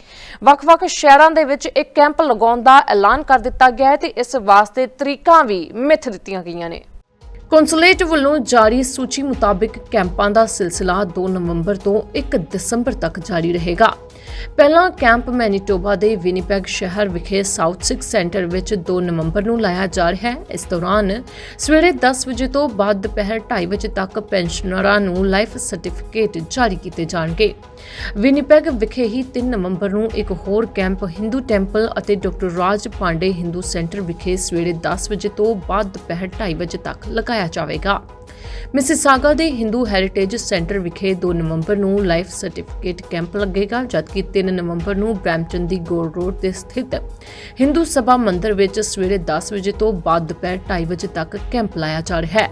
ਵੱਖ-ਵੱਖ ਸ਼ਹਿਰਾਂ ਦੇ ਵਿੱਚ ਇੱਕ ਕੈਂਪ ਲਗਾਉਣ ਦਾ ਐਲਾਨ ਕਰ ਦਿੱਤਾ ਗਿਆ ਹੈ ਤੇ ਇਸ ਵਾਸਤੇ ਤਰੀਕਾਂ ਵੀ ਮਿੱਥ ਦਿੱਤੀਆਂ ਗਈਆਂ ਨੇ। ਕੌਂਸੂਲੇਟ ਵੱਲੋਂ ਜਾਰੀ ਸੂਚੀ ਮੁਤਾਬਿਕ ਕੈਂਪਾਂ ਦਾ ਸਿਲਸਿਲਾ 2 ਨਵੰਬਰ ਤੋਂ 1 ਦਸੰਬਰ ਤੱਕ ਜਾਰੀ ਰਹੇਗਾ। ਪਹਿਲਾ ਕੈਂਪ ਮੈਨੀਟੋਬਾ ਦੇ ਵਿਨੀਪੈਗ ਸ਼ਹਿਰ ਵਿਖੇ ਸਾਊਥ ਸਿਕ ਸੈਂਟਰ ਵਿੱਚ 2 ਨਵੰਬਰ ਨੂੰ ਲਾਇਆ ਜਾ ਰਿਹਾ ਹੈ। ਇਸ ਦੌਰਾਨ ਸਵੇਰੇ 10 ਵਜੇ ਤੋਂ ਬਾਅਦ ਦੁਪਹਿਰ 2:30 ਵਜੇ ਤੱਕ ਪੈਨਸ਼ਨਰਾਂ ਨੂੰ ਲਾਈਫ ਸਰਟੀਫਿਕੇਟ ਜਾਰੀ ਕੀਤੇ ਜਾਣਗੇ। ਵਿਨੀਪੈਗ ਵਿਖੇ ਹੀ 3 ਨਵੰਬਰ ਨੂੰ ਇੱਕ ਹੋਰ ਕੈਂਪ ਹਿੰਦੂ ਟੈਂਪਲ ਅਤੇ ਡਾਕਟਰ ਰਾਜ ਪਾਂਡੇ ਹਿੰਦੂ ਸੈਂਟਰ ਵਿਖੇ ਸਵੇਰੇ 10 ਵਜੇ ਤੋਂ ਬਾਅਦ ਦੁਪਹਿਰ 2:30 ਵਜੇ ਤੱਕ ਲਗਾਇਆ ਜਾਵੇਗਾ। ਮਿਸਿਸਾਗਾ ਦੇ ਹਿੰਦੂ ਹੈਰੀਟੇਜ ਸੈਂਟਰ ਵਿਖੇ 2 ਨਵੰਬਰ ਨੂੰ ਲਾਈਫ ਸਰਟੀਫਿਕੇਟ ਕੈਂਪ ਲੱਗੇਗਾ, ਜਦਕਿ 3 ਨਵੰਬਰ ਨੂੰ ਬ੍ਰੈਂਪਟਨ ਦੀ ਗੋਲ ਰੋਡ ਤੇ ਸਥਿਤ ਹਿੰਦੂ ਸਭਾ ਮੰਦਿਰ ਵਿੱਚ ਸਵੇਰੇ 10 ਵਜੇ ਤੋਂ ਬਾਅਦ ਦੁਪਹਿਰ 2:30 ਵਜੇ ਤੱਕ ਕੈਂਪ ਲਾਇਆ ਜਾ ਰਿਹਾ ਹੈ।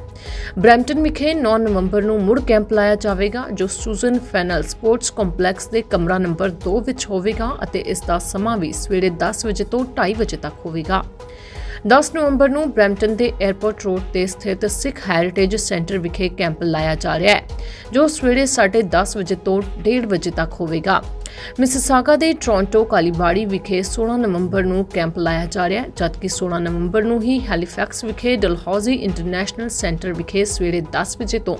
ਬ੍ਰੈਂਪਟਨ ਵਿਖੇ 9 ਨਵੰਬਰ ਨੂੰ ਮੁੜ ਕੈਂਪ ਲਾਇਆ ਜਾਵੇਗਾ, ਜੋ ਸੂਜ਼ਨ ਫੈਨਲ ਸਪੋਰਟਸ ਕੰਪਲੈਕਸ ਦੇ ਕਮਰਾ ਨੰਬਰ 2 ਵਿੱਚ ਹੋਵੇਗਾ ਅਤੇ ਇਸ ਦਾ ਸਮਾਂ ਵੀ ਸਵੇਰੇ 10 ਵਜੇ ਤੋਂ 2:30 ਵਜੇ ਤੱਕ ਹੋਵੇਗਾ। 10 ਨਵੰਬਰ ਨੂੰ ਬ੍ਰੈਂਪਟਨ ਦੇ 에ਅਰਪੋਰਟ ਰੋਡ ਤੇ ਸਥਿਤ ਸਿੱਖ ਹੈਰੀਟੇਜ ਸੈਂਟਰ ਵਿਖੇ ਕੈਂਪ ਲਾਇਆ ਜਾ ਰਿਹਾ ਹੈ, ਜੋ ਸਵੇਰੇ 10:30 ਵਜੇ ਤੋਂ 1:30 ਵਜੇ ਤੱਕ ਹੋਵੇਗਾ। ਮਿਸਿਸਾਗਾ ਦੇ ਟੋਰਾਂਟੋ ਕਾਲੀਬਾੜੀ ਵਿਖੇ 16 ਨਵੰਬਰ ਨੂੰ ਕੈਂਪ ਲਾਇਆ ਜਾ ਰਿਹਾ ਹੈ, ਜਦਕਿ 16 ਨਵੰਬਰ ਨੂੰ ਹੀ ਹੈਲੀਫੈਕਸ ਵਿਖੇ ਡਲਹੌਜ਼ੀ ਇੰਟਰਨੈਸ਼ਨਲ ਸੈਂਟਰ ਵਿਖੇ ਸਵੇਰੇ 10 ਵਜੇ ਤੋਂ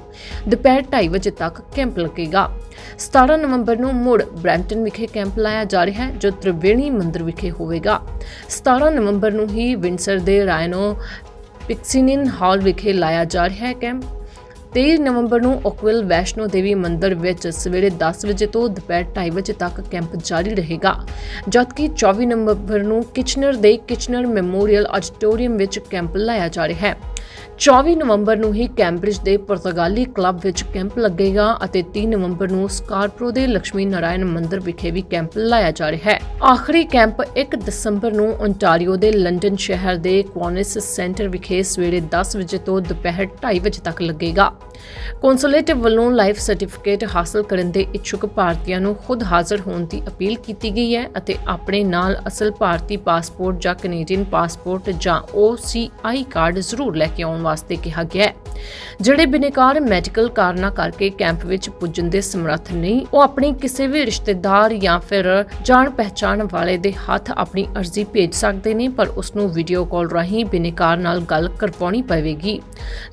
ਦੁਪਹਿਰ 2:30 ਵਜੇ ਤੱਕ ਕੈਂਪ ਲੱਗੇਗਾ। 17 ਨਵੰਬਰ ਨੂੰ ਮੁੜ ਬ੍ਰੈਂਪਟਨ ਵਿਖੇ ਕੈਂਪ ਲਾਇਆ ਜਾ ਰਿਹਾ ਹੈ, ਜੋ ਤ੍ਰਿਵੇਣੀ ਮੰਦਿਰ ਵਿਖੇ ਹੋਵੇਗਾ। 17 ਨਵੰਬਰ ਨੂੰ ਹੀ ਵਿੰਸਰ ਦੇ ਰਾਇਨੋ ਪਿਕਸਿਨਿਨ ਹਾਲ ਵਿਖੇ ਲਾਇਆ ਜਾ ਰਿਹਾ ਹੈ ਕੈਂਪ। 23 ਨਵੰਬਰ ਨੂੰ ਓਕਵਿਲ ਵੈਸ਼ਨੋ ਦੇਵੀ ਮੰਦਿਰ ਵਿੱਚ ਸਵੇਰੇ 10 ਵਜੇ ਤੋਂ ਦੁਪਹਿਰ 2:30 ਵਜੇ ਤੱਕ ਕੈਂਪ ਜਾਰੀ ਰਹੇਗਾ। ਜਦਕਿ 24 ਨਵੰਬਰ ਨੂੰ ਕਿਚਨਰ ਦੇ ਕਿਚਨਰ ਮੈਮੋਰੀਅਲ ਆਡੀਟੋਰੀਅਮ ਵਿੱਚ ਕੈਂਪ ਲਾਇਆ ਜਾ ਰਿਹਾ ਹੈ। 24 ਨਵੰਬਰ ਨੂੰ ਹੀ ਕੈਂਬਰਿਜ ਦੇ ਪੁਰਤਗਾਲੀ ਕਲੱਬ ਵਿੱਚ ਕੈਂਪ ਲੱਗੇਗਾ ਅਤੇ 3 ਨਵੰਬਰ ਨੂੰ ਸਕਾਰਪਰੋ ਦੇ ਲక్ష్ਮੀ ਨਾਰਾਇਣ ਮੰਦਿਰ ਵਿਖੇ ਵੀ ਕੈਂਪ ਲਾਇਆ ਜਾ ਰਿਹਾ ਹੈ। ਆਖਰੀ ਕੈਂਪ 1 ਦਸੰਬਰ ਨੂੰ ਓਨਟਾਰੀਓ ਦੇ ਲੰਡਨ ਸ਼ਹਿਰ ਦੇ ਕੁਆਨਿਸ ਸੈਂਟਰ ਵਿਖੇ ਸਵੇਰੇ 10 ਵਜੇ ਤੋਂ ਦੁਪਹਿਰ 2:30 ਵਜੇ ਤੱਕ ਲੱਗੇਗਾ। ਕੌਂਸੂਲੇਟ ਵੱਲੋਂ ਲਾਈਫ ਸਰਟੀਫਿਕੇਟ ਹਾਸਲ ਕਰਨ ਦੇ ਇੱਛੁਕ ਭਾਰਤੀਆਂ ਨੂੰ ਖੁਦ ਹਾਜ਼ਰ ਹੋਣ ਦੀ ਅਪੀਲ ਕੀਤੀ ਗਈ ਹੈ ਅਤੇ ਆਪਣੇ ਨਾਲ ਅਸਲ ਭਾਰਤੀ ਪਾਸਪੋਰਟ ਜਾਂ ਕੈਨੇਡੀਅਨ ਪਾਸਪੋਰਟ ਜਾਂ OCI ਕਾਰਡ ਜ਼ਰੂਰ ਲੈ ਕੇ ਆਉਣ ਵਾਸਤੇ ਕਿਹਾ ਗਿਆ ਹੈ। ਜਿਹੜੇ ਬਿਨੇਕਾਰ ਮੈਡੀਕਲ ਕਾਰਨਾਂ ਕਰਕੇ ਕੈਂਪ ਵਿੱਚ ਪੁੱਜਣ ਦੇ ਸਮਰੱਥ ਨਹੀਂ, ਉਹ ਆਪਣੇ ਕਿਸੇ ਵੀ ਰਿਸ਼ਤੇਦਾਰ ਜਾਂ ਫਿਰ ਜਾਣ ਪਹਿਚਾਣ ਵਾਲੇ ਦੇ ਹੱਥ ਆਪਣੀ ਅਰਜ਼ੀ ਭੇਜ ਸਕਦੇ ਨੇ, ਪਰ ਉਸ ਨੂੰ ਵੀਡੀਓ ਕਾਲ ਰਾਹੀਂ ਬਿਨੇਕਾਰ ਨਾਲ ਗੱਲ ਕਰਵਾਉਣੀ ਪਵੇਗੀ।